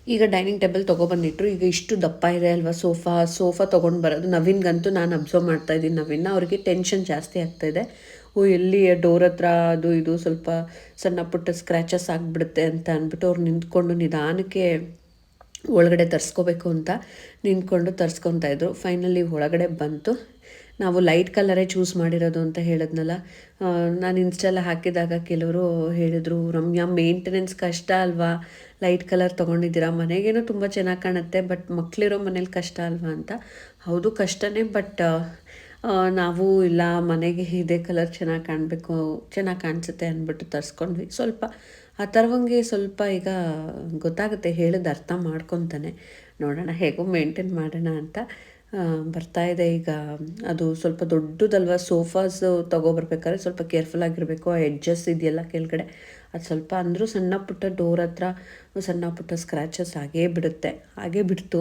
ಈಗ ಡೈನಿಂಗ್ ಟೇಬಲ್ ತೊಗೊಬಂದಿಟ್ರು. ಈಗ ಇಷ್ಟು ದಪ್ಪ ಇದೆ ಅಲ್ವಾ? ಸೋಫಾ ಸೋಫಾ ತೊಗೊಂಡು ಬರೋದು. ನವೀನ್ಗಂತೂ ನಾನು ಅಬ್ಸರ್ವ್ ಮಾಡ್ತಾ ಇದ್ದೀನಿ ನವೀನ ಅವ್ರಿಗೆ ಟೆನ್ಷನ್ ಜಾಸ್ತಿ ಆಗ್ತಾ ಇದೆ. ಓ, ಎಲ್ಲಿ ಡೋರ್ ಹತ್ರ ಅದು ಇದು ಸ್ವಲ್ಪ ಸಣ್ಣ ಪುಟ್ಟ ಸ್ಕ್ರ್ಯಾಚಸ್ ಆಗಿಬಿಡುತ್ತೆ ಅಂತ ಅಂದ್ಬಿಟ್ಟು ಅವ್ರು ನಿಂತ್ಕೊಂಡು ನಿಧಾನಕ್ಕೆ ಒಳಗಡೆ ತರಿಸ್ಕೋಬೇಕು ಅಂತ ನಿಂತ್ಕೊಂಡು ತರಿಸ್ಕೊತಾ ಇದ್ರು. ಫೈನಲಿ ಒಳಗಡೆ ಬಂತು. ನಾವು ಲೈಟ್ ಕಲರೇ ಚೂಸ್ ಮಾಡಿರೋದು ಅಂತ ಹೇಳಿದ್ನಲ್ಲ. ನಾನು ಇನ್ಸ್ಟೆಲ್ಲ ಹಾಕಿದಾಗ ಕೆಲವರು ಹೇಳಿದರು, ರಮ್ಯಾ ಮೇಂಟೆನೆನ್ಸ್ ಕಷ್ಟ ಅಲ್ವಾ? Light colour ತೊಗೊಂಡಿದ್ದೀರಾ? ಮನೆಗೇನು ತುಂಬ ಚೆನ್ನಾಗಿ ಕಾಣುತ್ತೆ ಬಟ್ ಮಕ್ಕಳಿರೋ ಮನೇಲಿ ಕಷ್ಟ ಅಲ್ವಾ? ಅಂತ. ಹೌದು ಕಷ್ಟನೇ ಬಟ್ ನಾವು ಇಲ್ಲ, ಮನೆಗೆ ಇದೇ ಕಲರ್ ಚೆನ್ನಾಗಿ ಕಾಣಬೇಕು, ಚೆನ್ನಾಗಿ ಕಾಣಿಸುತ್ತೆ ಅಂದ್ಬಿಟ್ಟು ತರಿಸ್ಕೊಂಡ್ವಿ. ಸ್ವಲ್ಪ ಆ ಥರವಂಗೆ ಸ್ವಲ್ಪ ಈಗ ಗೊತ್ತಾಗುತ್ತೆ, ಹೇಳಿದ ಅರ್ಥ ಮಾಡ್ಕೊತಾನೆ. ನೋಡೋಣ, ಹೇಗೋ ಮೇಂಟೈನ್ ಮಾಡೋಣ ಅಂತ ಬರ್ತಾ ಇದೆ ಈಗ. ಅದು ಸ್ವಲ್ಪ ದೊಡ್ಡದಲ್ವ ಸೋಫಾಸ್ ತೊಗೊಬರ್ಬೇಕಾದ್ರೆ ಸ್ವಲ್ಪ ಕೇರ್ಫುಲ್ ಆಗಿರಬೇಕು, ಆ ಎಡ್ಜಸ್ ಇದೆಯಲ್ಲ ಕೆಳಗಡೆ. ಅದು ಸ್ವಲ್ಪ ಅಂದರೂ ಸಣ್ಣ ಪುಟ್ಟ ಡೋರ್ ಹತ್ರ ಸಣ್ಣ ಪುಟ್ಟ ಸ್ಕ್ರ್ಯಾಚಸ್ ಆಗೇ ಬಿಡುತ್ತೆ. ಹಾಗೇ ಬಿಡ್ತು.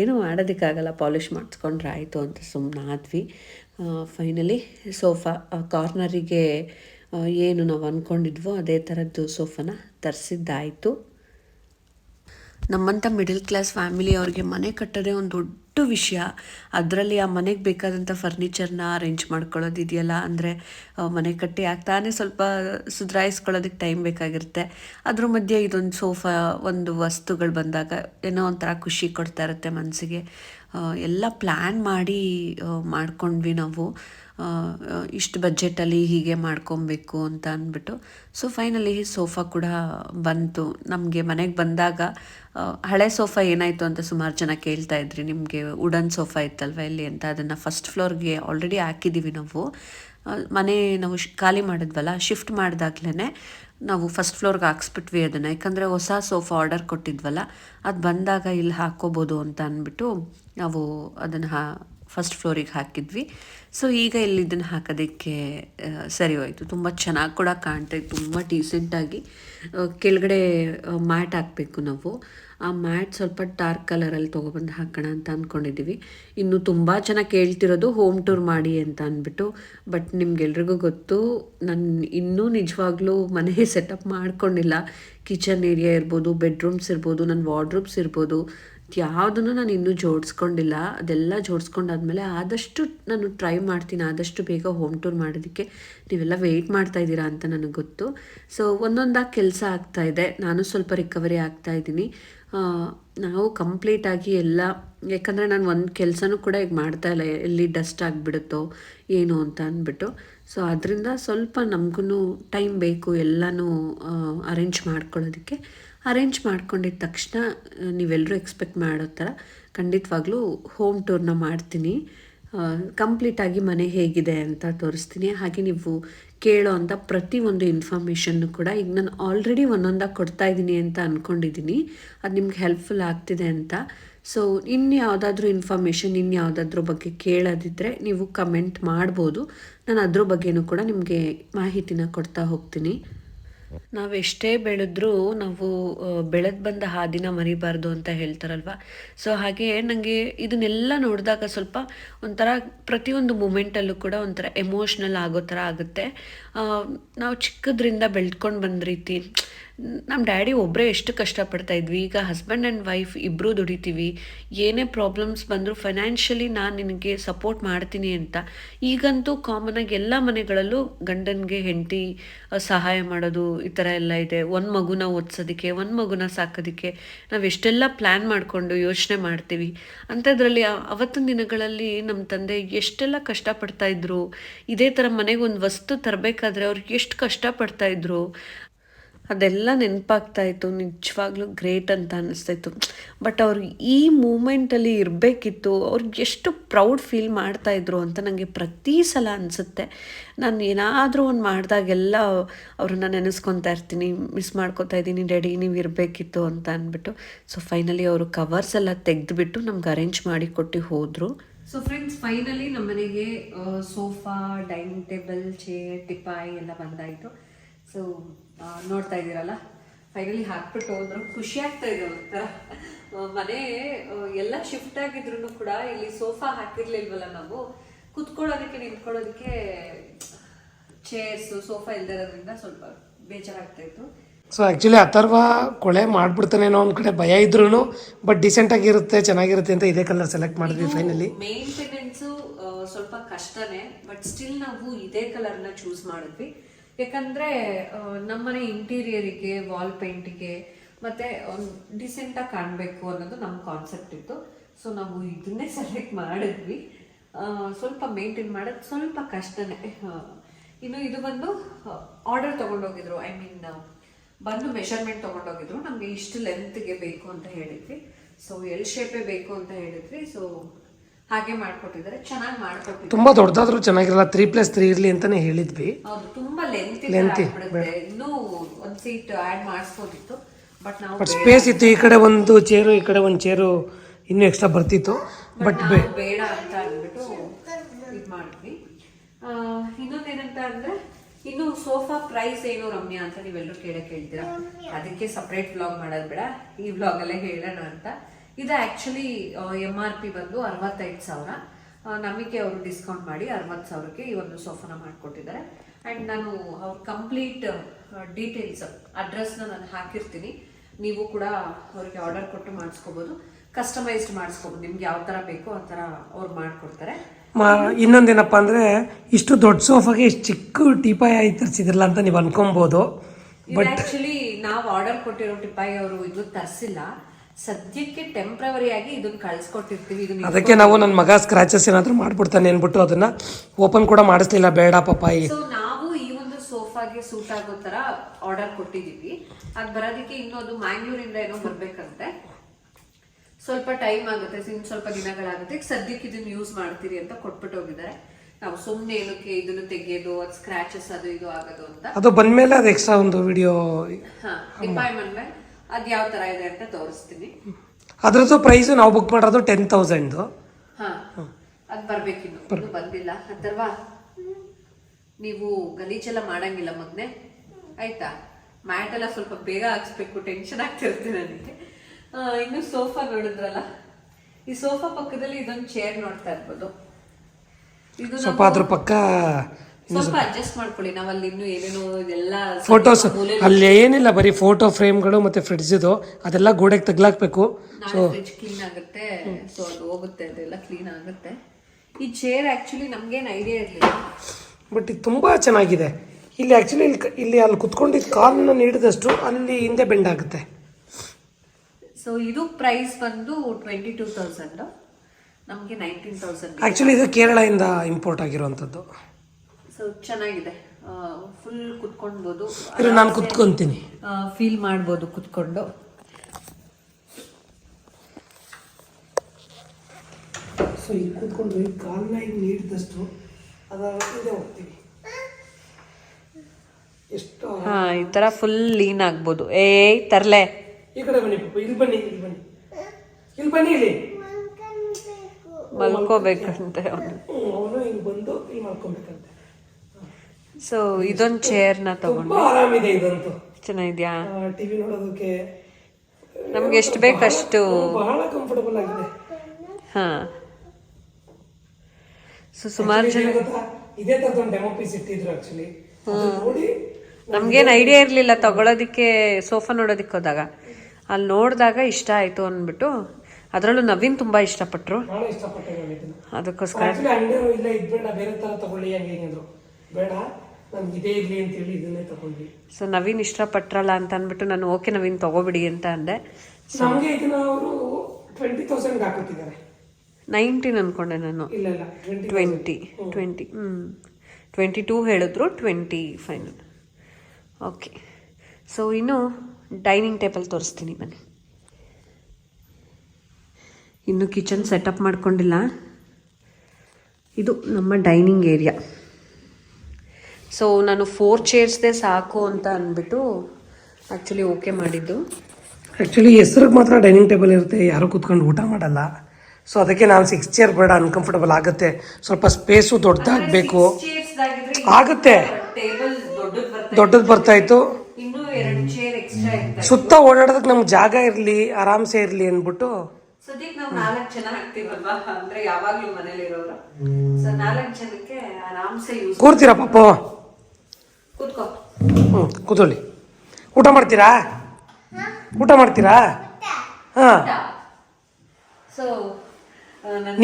ಏನೂ ಮಾಡೋದಕ್ಕಾಗಲ್ಲ. ಪಾಲಿಷ್ ಮಾಡಿಸ್ಕೊಂಡ್ರೆ ಆಯಿತು ಅಂತ ಸುಮ್ಮನಾದ್ವಿ ಫೈನಲಿ ಸೋಫಾ ಕಾರ್ನರಿಗೆ ಏನು ನಾವು ಅಂದ್ಕೊಂಡಿದ್ವೋ ಅದೇ ಥರದ್ದು ಸೋಫಾನ ತರಿಸಿದ್ದಾಯಿತು. ನಮ್ಮಂಥ ಮಿಡಲ್ ಕ್ಲಾಸ್ ಫ್ಯಾಮಿಲಿ ಅವ್ರಿಗೆ ಮನೆ ಕಟ್ಟೋದೇ ಒಂದು ದೊಡ್ಡ ವಿಷಯ. ಅದರಲ್ಲಿ ಆ ಮನೆಗೆ ಬೇಕಾದಂಥ ಫರ್ನಿಚರ್ನ ಅರೇಂಜ್ ಮಾಡ್ಕೊಳ್ಳೋದಿದೆಯಲ್ಲ ಅಂದರೆ ಮನೆ ಕಟ್ಟಿ ಆಗ್ತಾನೆ ಸ್ವಲ್ಪ ಸುಧಾರಿಸ್ಕೊಳ್ಳೋದಕ್ಕೆ ಟೈಮ್ ಬೇಕಾಗಿರುತ್ತೆ. ಅದ್ರ ಮಧ್ಯೆ ಇದೊಂದು ಸೋಫಾ ಒಂದು ವಸ್ತುಗಳು ಬಂದಾಗ ಏನೋ ಒಂಥರ ಖುಷಿ ಕೊಡ್ತಾ ಇರುತ್ತೆ ಮನಸ್ಸಿಗೆ ಎಲ್ಲ ಪ್ಲ್ಯಾನ್ ಮಾಡಿ ಮಾಡ್ಕೊಂಡ್ವಿ ನಾವು. ಇಷ್ಟು ಬಜೆಟಲ್ಲಿ ಹೀಗೆ ಮಾಡ್ಕೊಬೇಕು ಅಂತ ಅಂದ್ಬಿಟ್ಟು ಸೊ ಫೈನಲಿ ಸೋಫಾ ಕೂಡ ಬಂತು. ನಮಗೆ ಮನೆಗೆ ಬಂದಾಗ ಹಳೆ ಸೋಫಾ ಏನಾಯಿತು ಅಂತ ಸುಮಾರು ಜನ ಕೇಳ್ತಾ ಇದ್ರಿ. ನಿಮಗೆ ವುಡನ್ ಸೋಫಾ ಇತ್ತಲ್ವ ಇಲ್ಲಿ ಅಂತ. ಅದನ್ನು ಫಸ್ಟ್ ಫ್ಲೋರ್ಗೆ ಆಲ್ರೆಡಿ ಹಾಕಿದ್ದೀವಿ ನಾವು. ಮನೆ ನಾವು ಖಾಲಿ ಮಾಡಿದ್ವಲ್ಲ ಶಿಫ್ಟ್ ಮಾಡಿದಾಗ್ಲೇ ನಾವು ಫಸ್ಟ್ ಫ್ಲೋರ್ಗೆ ಹಾಕ್ಸ್ಬಿಟ್ವಿ ಅದನ್ನು. ಯಾಕಂದರೆ ಹೊಸ ಸೋಫಾ ಆರ್ಡರ್ ಕೊಟ್ಟಿದ್ವಲ್ಲ, ಅದು ಬಂದಾಗ ಇಲ್ಲಿ ಹಾಕ್ಕೋಬೋದು ಅಂತ ಅಂದ್ಬಿಟ್ಟು ನಾವು ಅದನ್ನು ಹಾ ಫಸ್ಟ್ ಫ್ಲೋರಿಗೆ ಹಾಕಿದ್ವಿ. ಸೊ ಈಗ ಇಲ್ಲಿ ಇದನ್ನು ಹಾಕೋದಕ್ಕೆ ಸರಿ ಹೋಯಿತು. ತುಂಬ ಚೆನ್ನಾಗಿ ಕೂಡ ಕಾಣ್ತಾಯಿತ್ತು ತುಂಬ ಡೀಸೆಂಟಾಗಿ ಕೆಳಗಡೆ ಮ್ಯಾಟ್ ಹಾಕಬೇಕು ನಾವು. ಆ ಮ್ಯಾಟ್ ಸ್ವಲ್ಪ ಡಾರ್ಕ್ ಕಲರಲ್ಲಿ ತೊಗೊಬಂದು ಹಾಕೋಣ ಅಂತ ಅಂದ್ಕೊಂಡಿದ್ದೀವಿ ಇನ್ನು ತುಂಬ ಜನ ಕೇಳ್ತಿರೋದು ಹೋಮ್ ಟೂರ್ ಮಾಡಿ ಅಂತ ಅಂದ್ಬಿಟ್ಟು ಬಟ್ ನಿಮ್ಗೆಲ್ರಿಗೂ ಗೊತ್ತು, ನಾನು ಇನ್ನೂ ನಿಜವಾಗ್ಲೂ ಮನೆ ಸೆಟಪ್ ಮಾಡ್ಕೊಂಡಿಲ್ಲ. ಕಿಚನ್ ಏರಿಯಾ ಇರ್ಬೋದು ಬೆಡ್ರೂಮ್ಸ್ ಇರ್ಬೋದು ನನ್ನ ವಾರ್ಡ್ರೂಮ್ಸ್ ಇರ್ಬೋದು. ಯಾವುದನ್ನು ನಾನು ಇನ್ನೂ ಜೋಡಿಸ್ಕೊಂಡಿಲ್ಲ. ಅದೆಲ್ಲ ಜೋಡಿಸ್ಕೊಂಡಾದ್ಮೇಲೆ ಆದಷ್ಟು ನಾನು ಟ್ರೈ ಮಾಡ್ತೀನಿ. ಆದಷ್ಟು ಬೇಗ ಹೋಮ್ ಟೂರ್ ಮಾಡೋದಕ್ಕೆ ನೀವೆಲ್ಲ ವೆಯ್ಟ್ ಮಾಡ್ತಾ ಇದ್ದೀರಾ ಅಂತ ನನಗೆ ಗೊತ್ತು. ಸೊ ಒಂದೊಂದಾಗಿ ಕೆಲಸ ಆಗ್ತಾ ಇದೆ. ನಾನು ಸ್ವಲ್ಪ ರಿಕವರಿ ಆಗ್ತಾ ಇದ್ದೀನಿ. ನಾವು ಕಂಪ್ಲೀಟಾಗಿ ಎಲ್ಲ, ಯಾಕಂದರೆ ನಾನು ಒಂದು ಕೆಲಸನೂ ಕೂಡ ಈಗ ಮಾಡ್ತಾ ಇಲ್ಲ. ಎಲ್ಲಿ ಡಸ್ಟ್ ಆಗಿಬಿಡುತ್ತೋ ಏನು ಅಂತ ಅಂದ್ಬಿಟ್ಟು. ಸೊ ಅದರಿಂದ ಸ್ವಲ್ಪ ನಮಗೂ ಟೈಮ್ ಬೇಕು. ಎಲ್ಲನೂ ಅರೇಂಜ್ ಮಾಡ್ಕೊಳ್ಳೋದಕ್ಕೆ. ಅರೇಂಜ್ ಮಾಡ್ಕೊಂಡಿದ್ದ ತಕ್ಷಣ ನೀವೆಲ್ಲರೂ ಎಕ್ಸ್ಪೆಕ್ಟ್ ಮಾಡೋ ಥರ ಖಂಡಿತವಾಗ್ಲೂ ಹೋಮ್ ಟೂರ್ನ ಮಾಡ್ತೀನಿ. ಕಂಪ್ಲೀಟಾಗಿ ಮನೆ ಹೇಗಿದೆ ಅಂತ ತೋರಿಸ್ತೀನಿ. ಹಾಗೆ ನೀವು ಕೇಳೋ ಅಂಥ ಪ್ರತಿಯೊಂದು ಇನ್ಫಾರ್ಮೇಷನ್ನು ಕೂಡ ಈಗ ನಾನು ಆಲ್ರೆಡಿ ಒಂದೊಂದಾಗಿ ಕೊಡ್ತಾ ಇದ್ದೀನಿ ಅಂತ ಅಂದ್ಕೊಂಡಿದ್ದೀನಿ ಅದು ನಿಮ್ಗೆ ಹೆಲ್ಪ್ಫುಲ್ ಆಗ್ತಿದೆ ಅಂತ. ಸೊ, ಇನ್ಯಾವುದಾದ್ರೂ ಇನ್ಫಾರ್ಮೇಷನ್ ಇನ್ನು ಯಾವುದಾದ್ರೂ ಬಗ್ಗೆ ಕೇಳೋದಿದ್ದರೆ ನೀವು ಕಮೆಂಟ್ ಮಾಡ್ಬೋದು. ನಾನು ಅದ್ರ ಬಗ್ಗೆನೂ ಕೂಡ ನಿಮಗೆ ಮಾಹಿತಿನ ಕೊಡ್ತಾ ಹೋಗ್ತೀನಿ. ನಾವೆಷ್ಟೇ ಬೆಳೆದ್ರೂ ನಾವು ಬೆಳೆದು ಬಂದ ಹಾದಿನ ಮರಿಬಾರ್ದು ಅಂತ ಹೇಳ್ತಾರಲ್ವ? ಸೊ ಹಾಗೆ ನನಗೆ ಇದನ್ನೆಲ್ಲ ನೋಡಿದಾಗ ಸ್ವಲ್ಪ ಒಂಥರ ಪ್ರತಿಯೊಂದು ಮೂಮೆಂಟಲ್ಲೂ ಕೂಡ ಒಂಥರ ಎಮೋಷ್ನಲ್ ಆಗೋ ಥರ ಆಗುತ್ತೆ. ನಾವು ಚಿಕ್ಕದ್ರಿಂದ ಬೆಳ್ಕೊಂಡು ಬಂದ ರೀತಿ ನಮ್ಮ ಡ್ಯಾಡಿ ಒಬ್ಬರೇ ಎಷ್ಟು ಕಷ್ಟಪಡ್ತಾ ಇದ್ವಿ. ಈಗ ಹಸ್ಬೆಂಡ್ ಆ್ಯಂಡ್ ವೈಫ್ ಇಬ್ಬರೂ ದುಡಿತೀವಿ. ಏನೇ ಪ್ರಾಬ್ಲಮ್ಸ್ ಬಂದರೂ ಫೈನಾನ್ಷಿಯಲಿ ನಾನು ನಿನಗೆ ಸಪೋರ್ಟ್ ಮಾಡ್ತೀನಿ ಅಂತ. ಈಗಂತೂ ಕಾಮನಾಗಿ ಎಲ್ಲ ಮನೆಗಳಲ್ಲೂ ಗಂಡನಿಗೆ ಹೆಂಡತಿ ಸಹಾಯ ಮಾಡೋದು ಈ ಥರ ಎಲ್ಲ ಇದೆ. ಒಂದು ಮಗುನ ಓದಿಸೋದಕ್ಕೆ, ಒಂದು ಮಗುನ ಸಾಕೋದಕ್ಕೆ ನಾವು ಎಷ್ಟೆಲ್ಲ ಪ್ಲ್ಯಾನ್ ಮಾಡಿಕೊಂಡು ಯೋಚನೆ ಮಾಡ್ತೀವಿ. ಅಂಥದ್ರಲ್ಲಿ ಅವತ್ತಿನ ದಿನಗಳಲ್ಲಿ ನಮ್ಮ ತಂದೆ ಎಷ್ಟೆಲ್ಲ ಕಷ್ಟಪಡ್ತಾ ಇದ್ರು. ಇದೇ ಥರ ಮನೆಗೆ ಒಂದು ವಸ್ತು ತರಬೇಕಾದ್ರೆ ಅವ್ರಿಗೆ ಎಷ್ಟು ಕಷ್ಟಪಡ್ತಾ ಇದ್ರು. ಅದೆಲ್ಲ ನೆನಪಾಗ್ತಾ ಇತ್ತು, ನಿಜವಾಗ್ಲೂ ಗ್ರೇಟ್ ಅಂತ ಅನ್ನಿಸ್ತಾ ಇತ್ತು. ಬಟ್ ಅವರು ಈ ಮೂಮೆಂಟಲ್ಲಿ ಇರಬೇಕಿತ್ತು ಅವ್ರಿಗೆ ಎಷ್ಟು ಪ್ರೌಡ್ ಫೀಲ್ ಮಾಡ್ತಾ ಇದ್ರು ಅಂತ ನನಗೆ ಪ್ರತಿ ಸಲ ಅನಿಸುತ್ತೆ. ನಾನು ಏನಾದರೂ ಒಂದು ಮಾಡಿದಾಗೆಲ್ಲ ಅವ್ರನ್ನ ನೆನೆಸ್ಕೊತಾ ಇರ್ತೀನಿ ಮಿಸ್ ಮಾಡ್ಕೊತಾ ಇದ್ದೀನಿ ಡ್ಯಾಡಿ ನೀವು ಇರಬೇಕಿತ್ತು ಅಂತ ಅಂದ್ಬಿಟ್ಟು ಸೊ ಫೈನಲಿ ಅವರು ಕವರ್ಸ್ ಎಲ್ಲ ತೆಗೆದುಬಿಟ್ಟು ನಮ್ಗೆ ಅರೇಂಜ್ ಮಾಡಿ ಕೊಟ್ಟು ಹೋದರು. ಸೊ ಫ್ರೆಂಡ್ಸ್ ಫೈನಲಿ ನಮ್ಮ ಮನೆಗೆ sofa dining table chair teapoy ಎಲ್ಲ ಬಂದಾಯಿತು. ಸೊ ನೋಡ್ತಾ ಇದ್ದೀರಲ್ಲ? ಫೈನಲಿ ಹಾಕ್ಬಿಟ್ಟು ಹೋದ್ರು. ಖುಷಿ ಆಗ್ತಾ ಇದೆ ಒಂಥರ. ಮನೆ ಎಲ್ಲ ಶಿಫ್ಟ್ ಆಗಿದ್ರು ಕೂಡ ಇಲ್ಲಿ ಸೋಫಾ ಹಾಕಿರ್ಲಿಲ್ವಲ್ಲ ನಾವು? ಕುತ್ಕೊಳ್ಳೋದಕ್ಕೆ ನಿಂತ್ಕೊಳ್ಳೋದಕ್ಕೆ ಚೇರ್ಸು ಸೋಫಾ ಇಲ್ದಿರೋದ್ರಿಂದ ಸ್ವಲ್ಪ ಬೇಜಾರಾಗ್ತಾ ಇತ್ತು. ಸೊ ಆ್ಯಕ್ಚುಲಿ ಅಥರ್ವ ಕೊಳೆ ಮಾಡ್ಬಿಡ್ತಾನೇನೋ ಒಂದು ಕಡೆ ಭಯ ಇದ್ರೂ ಬಟ್ ಡಿಸೆಂಟಾಗಿರುತ್ತೆ ಚೆನ್ನಾಗಿರುತ್ತೆ ಅಂತ ಇದೇ ಕಲರ್ ಸೆಲೆಕ್ಟ್ ಮಾಡಿದ್ವಿ ಫೈನಲಿ ಮೇಂಟೆನೆನ್ಸ್ ಸ್ವಲ್ಪ ಕಷ್ಟನೇ ಬಟ್ ಸ್ಟಿಲ್ ನಾವು ಇದೇ ಕಲರ್ನ ಚೂಸ್ ಮಾಡಿದ್ವಿ. ಯಾಕಂದ್ರೆ ನಮ್ಮನೆ ಇಂಟೀರಿಯರಿಗೆ, ವಾಲ್ ಪೇಂಟಿಗೆ ಮತ್ತೆ ಡಿಸೆಂಟ್ ಆಗಿ ಕಾಣಬೇಕು ಅನ್ನೋದು ನಮ್ಮ ಕಾನ್ಸೆಪ್ಟ್ ಇತ್ತು. ಸೊ ನಾವು ಇದನ್ನೇ ಸೆಲೆಕ್ಟ್ ಮಾಡಿದ್ವಿ. ಸ್ವಲ್ಪ ಮೇಂಟೈನ್ ಮಾಡೋದು ಸ್ವಲ್ಪ ಕಷ್ಟನೇ. ಇನ್ನು ಇದು ಬಂದು ಆರ್ಡರ್ ತಗೊಂಡೋಗಿದ್ರು. ಐ ಮೀನ್ ಬಂದು ಮೆಷರ್ಮೆಂಟ್ ತಗೊಂಡೋಗಿದ್ರು. ನಮಗೆ ಇಷ್ಟು ಲೆಂತ್ಗೆ ಬೇಕು ಅಂತ ಹೇಳಿದ್ವಿ. ಸೊ ಎಲ್ ಶೇಪೇ ಬೇಕು ಅಂತ ಹೇಳಿದ್ವಿ. ಸೊ ಹಾಗೆ ಮಾಡ್ಕೊಟ್ಟಿದ್ದಾರೆ. ಚೆನ್ನಾಗಿ ಮಾಡ್ಕೊಟ್ಟಿದ್ದಾರೆ. ತುಂಬಾ ದೊಡ್ಡದಾದ್ರೂ ಚೆನ್ನಾಗಿರಲ್ಲ. ತ್ರೀ ಪ್ಲಸ್ ತ್ರೀ ಇರಲಿ ಅಂತಾನೆ ಹೇಳಿದ್ವಿ. ಹೌದು ತುಂಬಾ ಲೆಂತ್ ಲೆಂತಿ ಇನ್ನೂ ಒಂದು ಸೀಟ್ ಆ್ಯಡ್ ಮಾಡಿಸ್ಬೋದಿತ್ತು ಬಟ್ ನಾವು ಬಟ್ ಸ್ಪೇಸ್ ಇತ್ತು. ಈ ಕಡೆ ಒಂದು ಚೇರು ಈ ಕಡೆ ಒಂದು ಚೇರು ಇನ್ನೂ ಎಕ್ಸ್ಟ್ರಾ ಬರ್ತಿತ್ತು. ಬಟ್ ಬೇಡ ಅಂತ ಅಂದ್ಬಿಟ್ಟು ಇದು ಮಾಡಿದ್ವಿ. ಆ, ಇನ್ನೊಂದೇನಂತ ಅಂದ್ರೆ ಇನ್ನು ಸೋಫಾ ಪ್ರೈಸ್ ಏನು ರಮ್ಯಾ ಅಂತ ನೀವೆಲ್ಲರೂ ಕೇಳಕ್ಕೆ ಹೇಳ್ತೀರಾ ಅದಕ್ಕೆ ಸಪ್ರೇಟ್ ವ್ಲಾಗ್ ಮಾಡೋದು ಬೇಡ. ಈ ವ್ಲಾಗಲ್ಲೇ ಹೇಳೋಣ ಅಂತ. ಇದು ಆಕ್ಚುಲಿ ಎಂ ಆರ್ ಪಿ ಬಂದು ಅರವತ್ತೈದು ಸಾವಿರ. ನಮಗೆ ಅವರು ಡಿಸ್ಕೌಂಟ್ ಮಾಡಿ ಅರವತ್ತು ಸಾವಿರಕ್ಕೆ ಈ ಒಂದು ಸೋಫಾನ ಮಾಡಿಕೊಟ್ಟಿದ್ದಾರೆ. ಆ್ಯಂಡ್ ನಾನು ಅವ್ರ ಕಂಪ್ಲೀಟ್ ಡೀಟೇಲ್ಸ್ ಅಡ್ರೆಸ್ನ ನಾನು ಹಾಕಿರ್ತೀನಿ. ನೀವು ಕೂಡ ಅವ್ರಿಗೆ ಆರ್ಡರ್ ಕೊಟ್ಟು ಮಾಡಿಸ್ಕೋಬೋದು. ಕಸ್ಟಮೈಸ್ಡ್ ಮಾಡಿಸ್ಕೋಬೋದು. ನಿಮ್ಗೆ ಯಾವ ಥರ ಬೇಕೋ ಆ ಥರ ಅವ್ರು ಮಾಡಿಕೊಡ್ತಾರೆ. ಇನ್ನೊಂದೇನಪ್ಪ ಅಂದರೆ ಇಷ್ಟು ದೊಡ್ಡ ಸೋಫಾಗೆ ಇಷ್ಟು ಚಿಕ್ಕ ಟೀಪಾಯ ಆಗಿ ತರಿಸಿದ್ರಲ್ಲ ಅಂತ ನೀವು ಅನ್ಕೊಬೋದು. ಬಟ್ ಆಕ್ಚುಲಿ ನಾವು ಆರ್ಡರ್ ಕೊಟ್ಟಿರೋ ಟಿಪಾಯಿ ಅವರು ಇದು ತರಿಸಿಲ್ಲ. ಸದ್ಯಕ್ಕೆ ಟೆಂಪ್ರವರಿ ಆಗಿ ಇದನ್ನ ಕಳ್ಸಿಕೊಟ್ಟಿರ್ತೀವಿ ಇದನ್ನ ಅದಕ್ಕೆ ನಾವು ನನ್ನ ಮಗ ಸ್ಕ್ರಾಚಸ್ ಏನಾದರೂ ಮಾಡ್ಬಿಡ್ತಾನೆ ಅಂದ್ಬಿಟ್ಟು ಅದನ್ನ ಓಪನ್ ಕೂಡ ಮಾಡಿಸ್ಲಿಲ್ಲ ಬೇಡ ಪಪ್ಪಾಯಿ. ಸೊ ನಾವು ಈ ಒಂದು ಸೋಫಾಗೆ ಸೂಟ್ ಆಗೋ ತರ ಆರ್ಡರ್ ಕೊಟ್ಟಿದೀವಿ ಅದು ಬರೋದಕ್ಕೆ ಇನ್ನೊಂದು ಅದು ಮ್ಯಾಂಗ್ಳೂರಿಂದ ಏನೋ ಬರ್ಬೇಕಂತೆ. ಸ್ವಲ್ಪ ಟೈಮ್ ಆಗುತ್ತೆ ಇನ್ನು ಸ್ವಲ್ಪ ದಿನಗಳಾಗುತ್ತೆ. ಈಗ ಸದ್ಯಕ್ಕೆ ಇದನ್ನ ಯೂಸ್ ಮಾಡ್ತೀರಿ ಅಂತ ಕೊಟ್ಬಿಟ್ಟು ಹೋಗಿದ್ದಾರೆ. ನಾವು ಸುಮ್ಮನೆ ಏನಕ್ಕೆ ಇದನ್ನು ತೆಗೆಯೋದು ಅದು ಸ್ಕ್ರಾಚಸ್ ಅದು ಇದು ಆಗೋದು ಅಂತ. ಅದು ಬಂದ್ಮೇಲೆ ಅದು ಎಕ್ಸ್ಟ್ರಾ ಒಂದು ವಿಡಿಯೋ ಹಾ ಬಂದ್ಮೇಲೆ ಅದ್ ಯಾವ ಥರ ಇದೆ ಅಂತ ತೋರಿಸ್ತೀನಿ. ಅದರದ್ದು ಪ್ರೈಸು ನಾವು ಬುಕ್ ಮಾಡೋದು ಟೆನ್ ತೌಸಂಡ್ದು ಹಾಂ ಅದು ಬರಬೇಕಿನ್ನು ಇನ್ನು. ಬಂದಿಲ್ಲ. ಅಥರ್ವಾ ನೀವು ಗಲೀಜೆಲ್ಲ ಮಾಡಂಗಿಲ್ಲ ಮೊದಲೇ ಆಯ್ತಾ? ಮ್ಯಾಟ್ ಎಲ್ಲ ಸ್ವಲ್ಪ ಬೇಗ ಹಾಕ್ಸ್ಬೇಕು. ಟೆನ್ಷನ್ ಆಗ್ತಿರುತ್ತೆ ನನಗೆ. ಇನ್ನು ಸೋಫಾ ನೋಡಿದ್ರಲ್ಲ? ಈ ಸೋಫಾ ಪಕ್ಕದಲ್ಲಿ ಇದೊಂದು ಚೇರ್ ನೋಡ್ತಾ ಇರ್ಬೋದು. ಇದು ಸ್ವಲ್ಪ ಅದ್ರ ಪಕ್ಕ ಸ್ವಲ್ಪ ಅಡ್ಜಸ್ಟ್ ಮಾಡ್ಕೊಳ್ಳಿ. ನಾವಲ್ಲಿ ಇನ್ನು ಏನೇನೋ ಇದೆಲ್ಲ ಫೋಟೋಸ್ ಅಲ್ಲಿ ಏನಿಲ್ಲ ಬರೀ ಫೋಟೋ ಫ್ರೇಮ್ಗಳು ಮತ್ತೆ ಫ್ರಿಡ್ಜ್ ಇದು. ಅದೆಲ್ಲ ಗೋಡೆಗೆ ತಗ್ಲಾಕ್ಬೇಕು. ಸೊ ಫ್ರಿಡ್ಜ್ ಕ್ಲೀನ್ ಆಗುತ್ತೆ. ಸೊ ಅದು ಹೋಗುತ್ತೆ ಅದೆಲ್ಲ ಕ್ಲೀನ್ ಆಗುತ್ತೆ. ಈ ಚೇರ್ ಆ್ಯಕ್ಚುಲಿ ನಮ್ಗೇನು ಐಡಿಯಾ ಇರಲಿಲ್ಲ. ಬಟ್ ಇದು ತುಂಬ ಚೆನ್ನಾಗಿದೆ. ಇಲ್ಲಿ ಆ್ಯಕ್ಚುಲಿ ಇಲ್ಲಿ ಕ- ಇಲ್ಲಿ ಅಲ್ಲಿ ಕುತ್ಕೊಂಡಿದ್ದ ಕಾಲನ್ನ ನೀಡಿದಷ್ಟು ಅಲ್ಲಿ ಹಿಂದೆ ಬೆಂಡ್ ಆಗುತ್ತೆ. ಸೊ ಇದು ಪ್ರೈಸ್ ಬಂದು ಟ್ವೆಂಟಿ ಟೂ ತೌಸಂಡ್ ನಮಗೆ ನೈನ್ಟೀನ್ ತೌಸಂಡ್ ಆ್ಯಕ್ಚುಲಿ ಇದು ಕೇರಳದಿಂದ ಇಂಪೋರ್ಟ್ ಆಗಿರುವಂಥದ್ದು. ಸೊ ಚೆನ್ನಾಗಿದೆ. ಫುಲ್ ಕುತ್ಕೊಳ್ಬೋದು. ನಾನು ಕುತ್ಕೊಂತೀನಿ. ಫೀಲ್ ಮಾಡ್ಬೋದು ಕುತ್ಕೊಂಡು. ಸೊ ಈಗ ಕೂತ್ಕೊಂಡು ಕಾಲ್ನ ಕಾಲನ್ನ ಹಿಂಗೆ ನೀಡಿದಷ್ಟು ಅದರ ಹಿಂದೆ ಹೋಗ್ತೀವಿ ಎಷ್ಟು ಹಾ ಈ ಥರ ಫುಲ್ ಲೀನ್ ಆಗ್ಬೋದು. ಏಯ್ ತರಲೆ. ಈ ಕಡೆ ಬನ್ನಿ ಪಪ್ಪ ಇಲ್ಲಿ ಬನ್ನಿ ಇಲ್ಲಿ ಬನ್ನಿ. ಇಲ್ಲಿ ಬನ್ನಿ ಇಲ್ಲಿ. ಮಲ್ಕೋಬೇಕಂತೆ ಅವನು ಅವನು ಹಿಂಗೆ ಬಂದು ಇಲ್ಲಿ ಸೊ ಇದೊಂದು ಚೇರ್ನ ತಗೊಂಡು. ಆರಾಮಿದೆ ಇದಂತೂ. ಚೆನ್ನಾಗಿದ್ಯಾ? ಟಿವಿ ನೋಡೋದಕ್ಕೆ ನಮ್ಗೆ ಎಷ್ಟು ಬೇಕಷ್ಟು ಬಹಳ ಕಂಫರ್ಟಬಲ್ ಆಗಿದೆ. ಹಾ. ಸೊ ಸುಮಾರು ಜನ? ಇದೇ ತರದ ಡೆಮೋ ಪೀಸ್ ಇಟ್ಟಿದ್ರು ಆಕ್ಚುಲಿ ನೋಡಿ ನಮ್ಗೇನು ಐಡಿಯಾ ಇರಲಿಲ್ಲ ತಗೊಳೋದಕ್ಕೆ ಸೋಫಾ ನೋಡೋದಿಕ್ಕೆ ಹೋದಾಗ. ಅಲ್ಲಿ ನೋಡಿದಾಗ ಇಷ್ಟ ಆಯಿತು ಅಂದ್ಬಿಟ್ಟು ಅದರಲ್ಲೂ ನವೀನ್ ತುಂಬ ಇಷ್ಟಪಟ್ಟರು ಅದಕ್ಕೋಸ್ಕರ. ಬೇರೆ ತರ ತಗೊಳ್ಳಿ ಬೇಡ. ನಮ್ಗೆ ಇದೇ ಇರಲಿ ಅಂತೇಳಿ ಇದನ್ನೇ ತಗೊಂಡ್ವಿ. ಸೊ ನವೀನ್ ಇಷ್ಟಪಟ್ರಲ್ಲ ಅಂತ ಅಂದ್ಬಿಟ್ಟು ನಾನು ಓಕೆ ನವೀನ್ ತಗೋಬಿಡಿ ಅಂತ ಅಂದೆ. ನಮಗೆ ಇದನ್ನ ಅವರು ಟ್ವೆಂಟಿ ತೌಸಂಡ್ ಹಾಕುತ್ತಿದ್ದಾರೆ ನೈನ್ಟೀನ್ ಅನ್ಕೊಂಡೆ ನಾನು. ಇಲ್ಲ ಇಲ್ಲ ಟ್ವೆಂಟಿ ಟ್ವೆಂಟಿ ಹ್ಞೂ ಟ್ವೆಂಟಿ ಟೂ ಹೇಳಿದ್ರು ಟ್ವೆಂಟಿ ಫೈನಲ್ ಓಕೆ ಸೊ ಇನ್ನು ಡೈನಿಂಗ್ ಟೇಬಲ್ ತೋರಿಸ್ತೀನಿ ಬನ್ನಿ. ಇನ್ನು ಕಿಚನ್ ಸೆಟಪ್ ಮಾಡ್ಕೊಂಡಿಲ್ಲ. ಇದು ನಮ್ಮ ಡೈನಿಂಗ್ ಏರಿಯಾ ಸೊ ನಾನು ಫೋರ್ ಚೇರ್ಸ್ದೇ ಸಾಕು ಅಂತ ಅಂದ್ಬಿಟ್ಟು ಆ್ಯಕ್ಚುಲಿ ಓಕೆ ಮಾಡಿದ್ದು. ಆ್ಯಕ್ಚುಲಿ ಹೆಸ್ರಿಗೆ ಮಾತ್ರ ಡೈನಿಂಗ್ ಟೇಬಲ್ ಇರುತ್ತೆ ಯಾರು ಕೂತ್ಕೊಂಡು ಊಟ ಮಾಡಲ್ಲ. ಸೊ ಅದಕ್ಕೆ ನಾನು ಸಿಕ್ಸ್ ಚೇರ್ ಬೇಡ ಅನ್ಕಂಫರ್ಟಬಲ್ ಆಗುತ್ತೆ. ಸ್ವಲ್ಪ ಸ್ಪೇಸು ದೊಡ್ಡದಾಗಬೇಕು ಆಗುತ್ತೆ. ಟೇಬಲ್ ದೊಡ್ಡದು ಬರ್ತಾಯಿತ್ತು ಸುತ್ತ ಓಡಾಡೋದಕ್ಕೆ ನಮ್ಗೆ ಜಾಗ ಇರಲಿ ಆರಾಮ್ಸೆ ಇರಲಿ ಅಂದ್ಬಿಟ್ಟು. ಸದ್ಯಕ್ಕೆ ನಾವು ನಾಲ್ಕು ಜನ ಆಗ್ತೀವಲ್ವಾ? ಅಂದ್ರೆ ಯಾವಾಗ್ಲೂ ಮನೇಲಿ ಇರೋರು ಸೊ ನಾಲ್ಕು ಜನಕ್ಕೆ ಆರಾಮ್ಸೆ ಯೂಸ್ ಕೂರ್ತೀರಾ ಪಾಪ? ಹ್ಞೂ ಊಟ ಮಾಡ್ತೀರಾ? ಊಟ ಮಾಡ್ತೀರಾ? ಹಾಂ. ಸೊ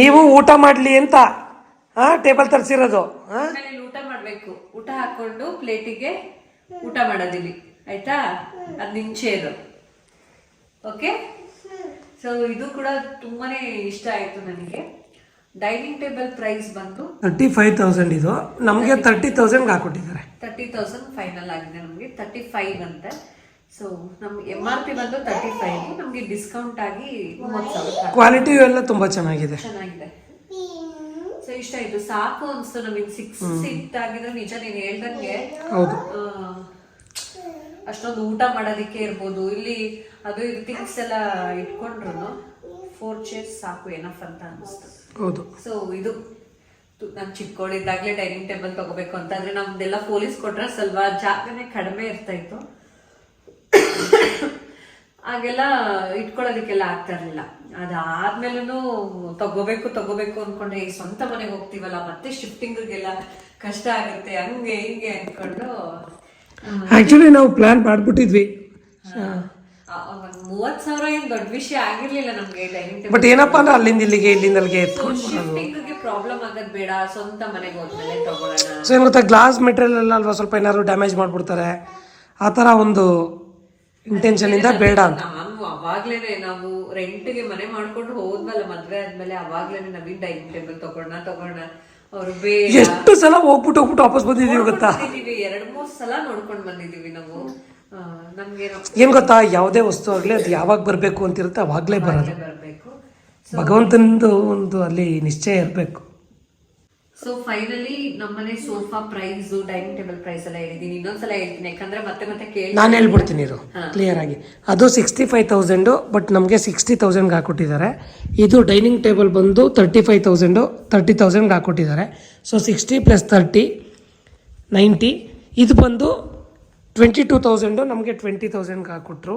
ನೀವು ಊಟ ಮಾಡಲಿ ಅಂತ ಹಾಂ ಟೇಬಲ್ ತರಿಸಿರೋದು ಹಾಂ ಊಟ ಮಾಡಬೇಕು. ಊಟ ಹಾಕೊಂಡು ಪ್ಲೇಟಿಗೆ ಊಟ ಮಾಡೋದಿಲ್ಲಿ. ಆಯ್ತಾ? ಅದ್ ನಿಮ್ಮ ಚೇರು ಓಕೆ? ಸೊ ಇದು ಕೂಡ ತುಂಬಾನೇ ಇಷ್ಟ ಆಯ್ತು ನನಗೆ. ಡೈನಿಂಗ್ ಟೇಬಲ್ ಪ್ರೈಸ್ ಬಂದು ತರ್ಟಿ ಫೈವ್ ತೌಸಂಡ್ ಇದು. ನಮಗೆ ತರ್ಟಿ ತೌಸಂಡ್ಗೆ ಹಾಕೊಟ್ಟಿದ್ದಾರೆ ತರ್ಟಿ ತೌಸಂಡ್ ಫೈನಲ್ ಆಗಿದೆ ನಮಗೆ ತರ್ಟಿ ಫೈವ್ ಅಂತೆ. ಸೊ ನಮ್ಗೆ ಎಂ ಆರ್ ಪಿ ಬಂದು ತರ್ಟಿ ಫೈವ್ ನಮಗೆ ಡಿಸ್ಕೌಂಟ್ ಆಗಿ ಮೂವತ್ತು ಸಾವಿರ ಕ್ವಾಲಿಟಿ ಎಲ್ಲ ತುಂಬ ಚೆನ್ನಾಗಿದೆ. ಚೆನ್ನಾಗಿದೆ. ಸೊ ಇಷ್ಟ ಇದು ಸಾಕು ಅನ್ಸ್ತು ನಮಗೆ. ಸಿಕ್ಸ್ ಸಿಟ್ ಆಗಿದ್ರೆ ನಿಜ ನೀನು ಹೇಳ್ದಂಗೆ ಹೌದು. ಅಷ್ಟೊಂದು ಊಟ ಮಾಡೋದಕ್ಕೆ ಇರ್ಬೋದು. ಇಲ್ಲಿ ಅದು ಇದು ಥಿಂಗ್ಸ್ ಎಲ್ಲ ಇಟ್ಕೊಂಡ್ರು ಫೋರ್ ಚೇರ್ಸ್ ಸಾಕು ಏನಫ್ ಅಂತ ಅನಿಸ್ತು. ಹೌದು. ಸೊ ಇದು. ನಾನು ಚಿಕ್ಕವಳಿದ್ದಾಗ್ಲೇ ಡೈನಿಂಗ್ ಟೇಬಲ್ ತಗೋಬೇಕು ಅಂತ ಅಂದ್ರೆ ನಮ್ದೆಲ್ಲ ಪೊಲೀಸ್ ಕೊಟ್ರೆ ಸ್ವಲ್ಪ ಜಾಗನೇ ಕಡಿಮೆ ಇರ್ತಾ ಇತ್ತು. ಹಾಗೆಲ್ಲ ಇಟ್ಕೊಳ್ಳೋದಕ್ಕೆಲ್ಲ ಆಗ್ತಾ ಇರ್ಲಿಲ್ಲ. ಅದಾದ್ಮೇಲೂ ತಗೋಬೇಕು ತಗೋಬೇಕು ಅನ್ಕೊಂಡ್ರೆ ಈ ಸ್ವಂತ ಮನೆಗೆ ಹೋಗ್ತೀವಲ್ಲ ಮತ್ತೆ ಶಿಫ್ಟಿಂಗ್ಗೆಲ್ಲ ಕಷ್ಟ ಆಗುತ್ತೆ ಹಂಗೆ ಹಿಂಗೆ ಅನ್ಕೊಂಡು ಆಕ್ಚುಲಿ ನಾವು ಪ್ಲಾನ್ ಮಾಡ್ಬಿಟ್ಟಿದ್ವಿ. ಒಂದ್ ಮೂವತ್ ಸಾವಿರ ಏನು ದೊಡ್ಡ ವಿಷಯ ಆಗಿರಲಿಲ್ಲ ನಮಗೆ ಡೈನಿಂಗ್ ಟೇಬಲ್ ಬಟ್ ಏನಪ್ಪ ಅಂದ್ರೆ ಅಲ್ಲಿಂದ ಇಲ್ಲಿಗೆ ಇಲ್ಲಿಂದ ಅಲ್ಲಿಗೆ ಎತ್ಕೊಂಡು ಶಿಫ್ಟಿಂಗ್ಗೆ ಪ್ರಾಬ್ಲಮ್ ಆಗೋದ್ ಬೇಡ ಸ್ವಂತ ಮನೆಗೆ ಹೋದ್ಮೇಲೆ ತಗೊಳ್ಳೋಣ. ಸೊ ಏನು ಗೊತ್ತಾ ಗ್ಲಾಸ್ ಮೆಟೀರಿಯಲ್ ಎಲ್ಲ ಅಲ್ವಾ ಸ್ವಲ್ಪ ಏನಾದ್ರು ಡ್ಯಾಮೇಜ್ ಮಾಡ್ಬಿಡ್ತಾರೆ. ಆ ಥರ ಒಂದು ಇಂಟೆನ್ಷನ್ ಇಂದ ಬೇಡ ಅಂತ. ನಾವು ಅವಾಗ್ಲೇನೆ ನಾವು ರೆಂಟ್ಗೆ ಮನೆ ಮಾಡ್ಕೊಂಡು ಹೋದ್ಮೇಲೆ ಮದ್ವೆ ಆದ್ಮೇಲೆ ಅವಾಗ್ಲೇನೆ ನವೀನ್ ಡೈನಿಂಗ್ ಟೇಬಲ್ ತಗೊಳ್ಳೋಣ ತಗೊಳ್ಳೋಣ ಅವ್ರು ಬೇಡ. ಎಷ್ಟು ಸಲ ಹೋಗ್ಬಿಟ್ಟು ಹೋಗ್ಬಿಟ್ಟು ವಾಪಸ್ ಬಂದಿದೀವಿ ಗೊತ್ತಾ? ಎರಡ್ ಮೂರ್ ಸಲ ನೋಡ್ಕೊಂಡು ಬಂದಿದೀವಿ ನಾವು. ಏನ್ ಗೊತ್ತಾ? ಯಾವುದೇ ವಸ್ತು ಆಗಲಿ ಅದು ಯಾವಾಗ ಬರಬೇಕು ಅಂತಿರುತ್ತೆ ಅವಾಗಲೇ ಬರೋದು. ಭಗವಂತನದು ಒಂದು ಅಲ್ಲಿ ನಿಶ್ಚಯ ಇರಬೇಕು. ಸೊ ಫೈನಲಿ ನಮ್ಮನೆ sofa price dining table price ಎಲ್ಲ ಹೇಳಿದೀನಿ ಇನ್ನೊಂದ್ಸಲ ಹೇಳ್ತೀನಿ ಯಾಕಂದ್ರೆ ಮತ್ತೆ ಮತ್ತೆ ಕೇಳಿ ನಾನು ಹೇಳ್ಬಿಡ್ತೀನಿ ಇದು ಕ್ಲಿಯರ್ ಆಗಿ. ಅದು ಸಿಕ್ಸ್ಟಿ ಫೈವ್ ತೌಸಂಡು ಬಟ್ ನಮಗೆ ಸಿಕ್ಸ್ಟಿ ತೌಸಂಡ್ಗೆ ಹಾಕೊಟ್ಟಿದ್ದಾರೆ. ಇದು ಡೈನಿಂಗ್ ಟೇಬಲ್ ಬಂದು ತರ್ಟಿ ಫೈವ್ ತೌಸಂಡು ತರ್ಟಿ ತೌಸಂಡ್ಗೆ ಹಾಕೊಟ್ಟಿದ್ದಾರೆ. So sixty plus thirty ninety ಇದು ಬಂದು ಟ್ವೆಂಟಿ ಟೂ ತೌಸಂಡು ನಮಗೆ ಟ್ವೆಂಟಿ ತೌಸಂಡ್ಗೆ ಹಾಕ್ಕೊಟ್ರು.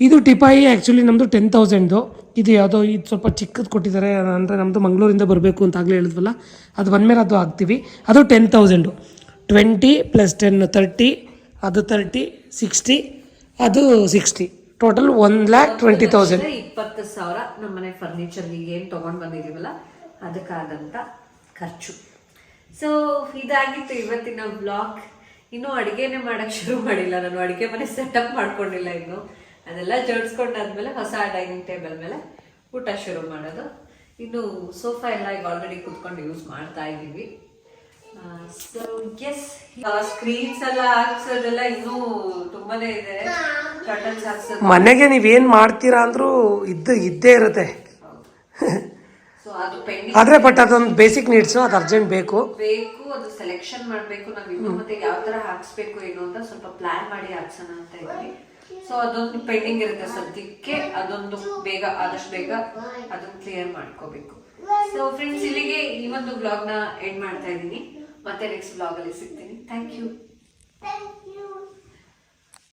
ಇದು ಟಿಪಾಯಿ ಆ್ಯಕ್ಚುಲಿ ನಮ್ಮದು ಟೆನ್ ತೌಸಂಡು ಇದು ಯಾವುದೋ ಇದು ಸ್ವಲ್ಪ ಚಿಕ್ಕದು ಕೊಟ್ಟಿದ್ದಾರೆ, ಅಂದರೆ ನಮ್ಮದು ಮಂಗಳೂರಿಂದ ಬರಬೇಕು ಅಂತ ಆಗಲೇ ಹೇಳಿದ್ವಲ್ಲ, ಅದು ಬಂದಮೇಲೆ ಅದು ಹಾಕ್ತೀವಿ. ಅದು ten thousand twenty plus ten thirty ಅದು ತರ್ಟಿ ಸಿಕ್ಸ್ಟಿ ಅದು sixty total one lakh twenty thousand ಇಪ್ಪತ್ತು ಸಾವಿರ ನಮ್ಮನೆ ಫರ್ನಿಚರ್ಗೆ ಏನು ತೊಗೊಂಡು ಬಂದಿದ್ದೀವಲ್ಲ ಅದಕ್ಕಾದಂಥ ಖರ್ಚು. ಸೊ ಇದಾಗಿತ್ತು ಇವತ್ತಿನ ಬ್ಲಾಗ್ ಇನ್ನು ಅಡಿಗೆನೆ ಮಾಡಕ್ ಶುರು ಮಾಡಿಲ್ಲ. ನಾನು ಅಡಿಗೆ ಮನೆ ಸೆಟಪ್ ಮಾಡ್ಕೊಂಡಿಲ್ಲ ಇನ್ನು. ಅದೆಲ್ಲ ಜೋಡಿಸ್ಕೊಂಡಾದ್ಮೇಲೆ ಹೊಸ ಡೈನಿಂಗ್ ಟೇಬಲ್ ಮೇಲೆ ಊಟ ಶುರು ಮಾಡೋದು. ಇನ್ನು ಸೋಫಾ ಎಲ್ಲ ಈಗ ಆಲ್ರೆಡಿ ಕುತ್ಕೊಂಡು ಯೂಸ್ ಮಾಡ್ತಾ ಇದ್ದೀವಿ. ಸೊ ಎಸ್ ಸ್ಕ್ರೀನ್ಸ್ ಎಲ್ಲ ಹಾಕ್ಸೋದೆಲ್ಲ ಇನ್ನೂ ತುಂಬಾನೇ ಇದೆ. ಕರ್ಟನ್ಸ್ ಹಾಕ್ಸೋದು. ಮನೆಗೆ ನೀವೇನು ಮಾಡ್ತೀರಾ ಅಂದ್ರೂ ಇದ್ದ ಇದ್ದೇ ಇರುತ್ತೆ. ಅದು ಪೆಂಡಿಂಗ್ ಆದರೆ ಬಟ್ ಅದೊಂದು ಬೇಸಿಕ್ ನೀಡ್ಸು ಅದು ಅರ್ಜೆಂಟ್ ಬೇಕು. ಬೇಕು ಅದು ಸೆಲೆಕ್ಷನ್ ಮಾಡಬೇಕು ನಾವು ಇನ್ನು ಮತ್ತೆ ಯಾವ ತರ ಹಾಕ್ಸ್ಬೇಕು ಏನು ಅಂತ ಸ್ವಲ್ಪ ಪ್ಲಾನ್ ಮಾಡಿ ಹಾಕ್ಸೋಣ ಅಂತ ಇದ್ವಿ ಸೊ ಅದೊಂದು ಪೆಂಡಿಂಗ್ ಇರುತ್ತೆ ಸದ್ಯಕ್ಕೆ ಅದೊಂದು ಬೇಗ ಆದಷ್ಟು ಬೇಗ ಅದನ್ನ ಕ್ಲಿಯರ್ ಮಾಡ್ಕೋಬೇಕು. ಸೊ ಫ್ರೆಂಡ್ಸ್ ಇಲ್ಲಿಗೆ ಈ ಒಂದು ಬ್ಲಾಗ್ನ ಎಂಡ್ ಮಾಡ್ತಾ ಇದ್ದೀನಿ. ಮತ್ತೆ ನೆಕ್ಸ್ಟ್ ಬ್ಲಾಗ್ ಅಲ್ಲಿ ಸಿಗ್ತೀನಿ. Thank you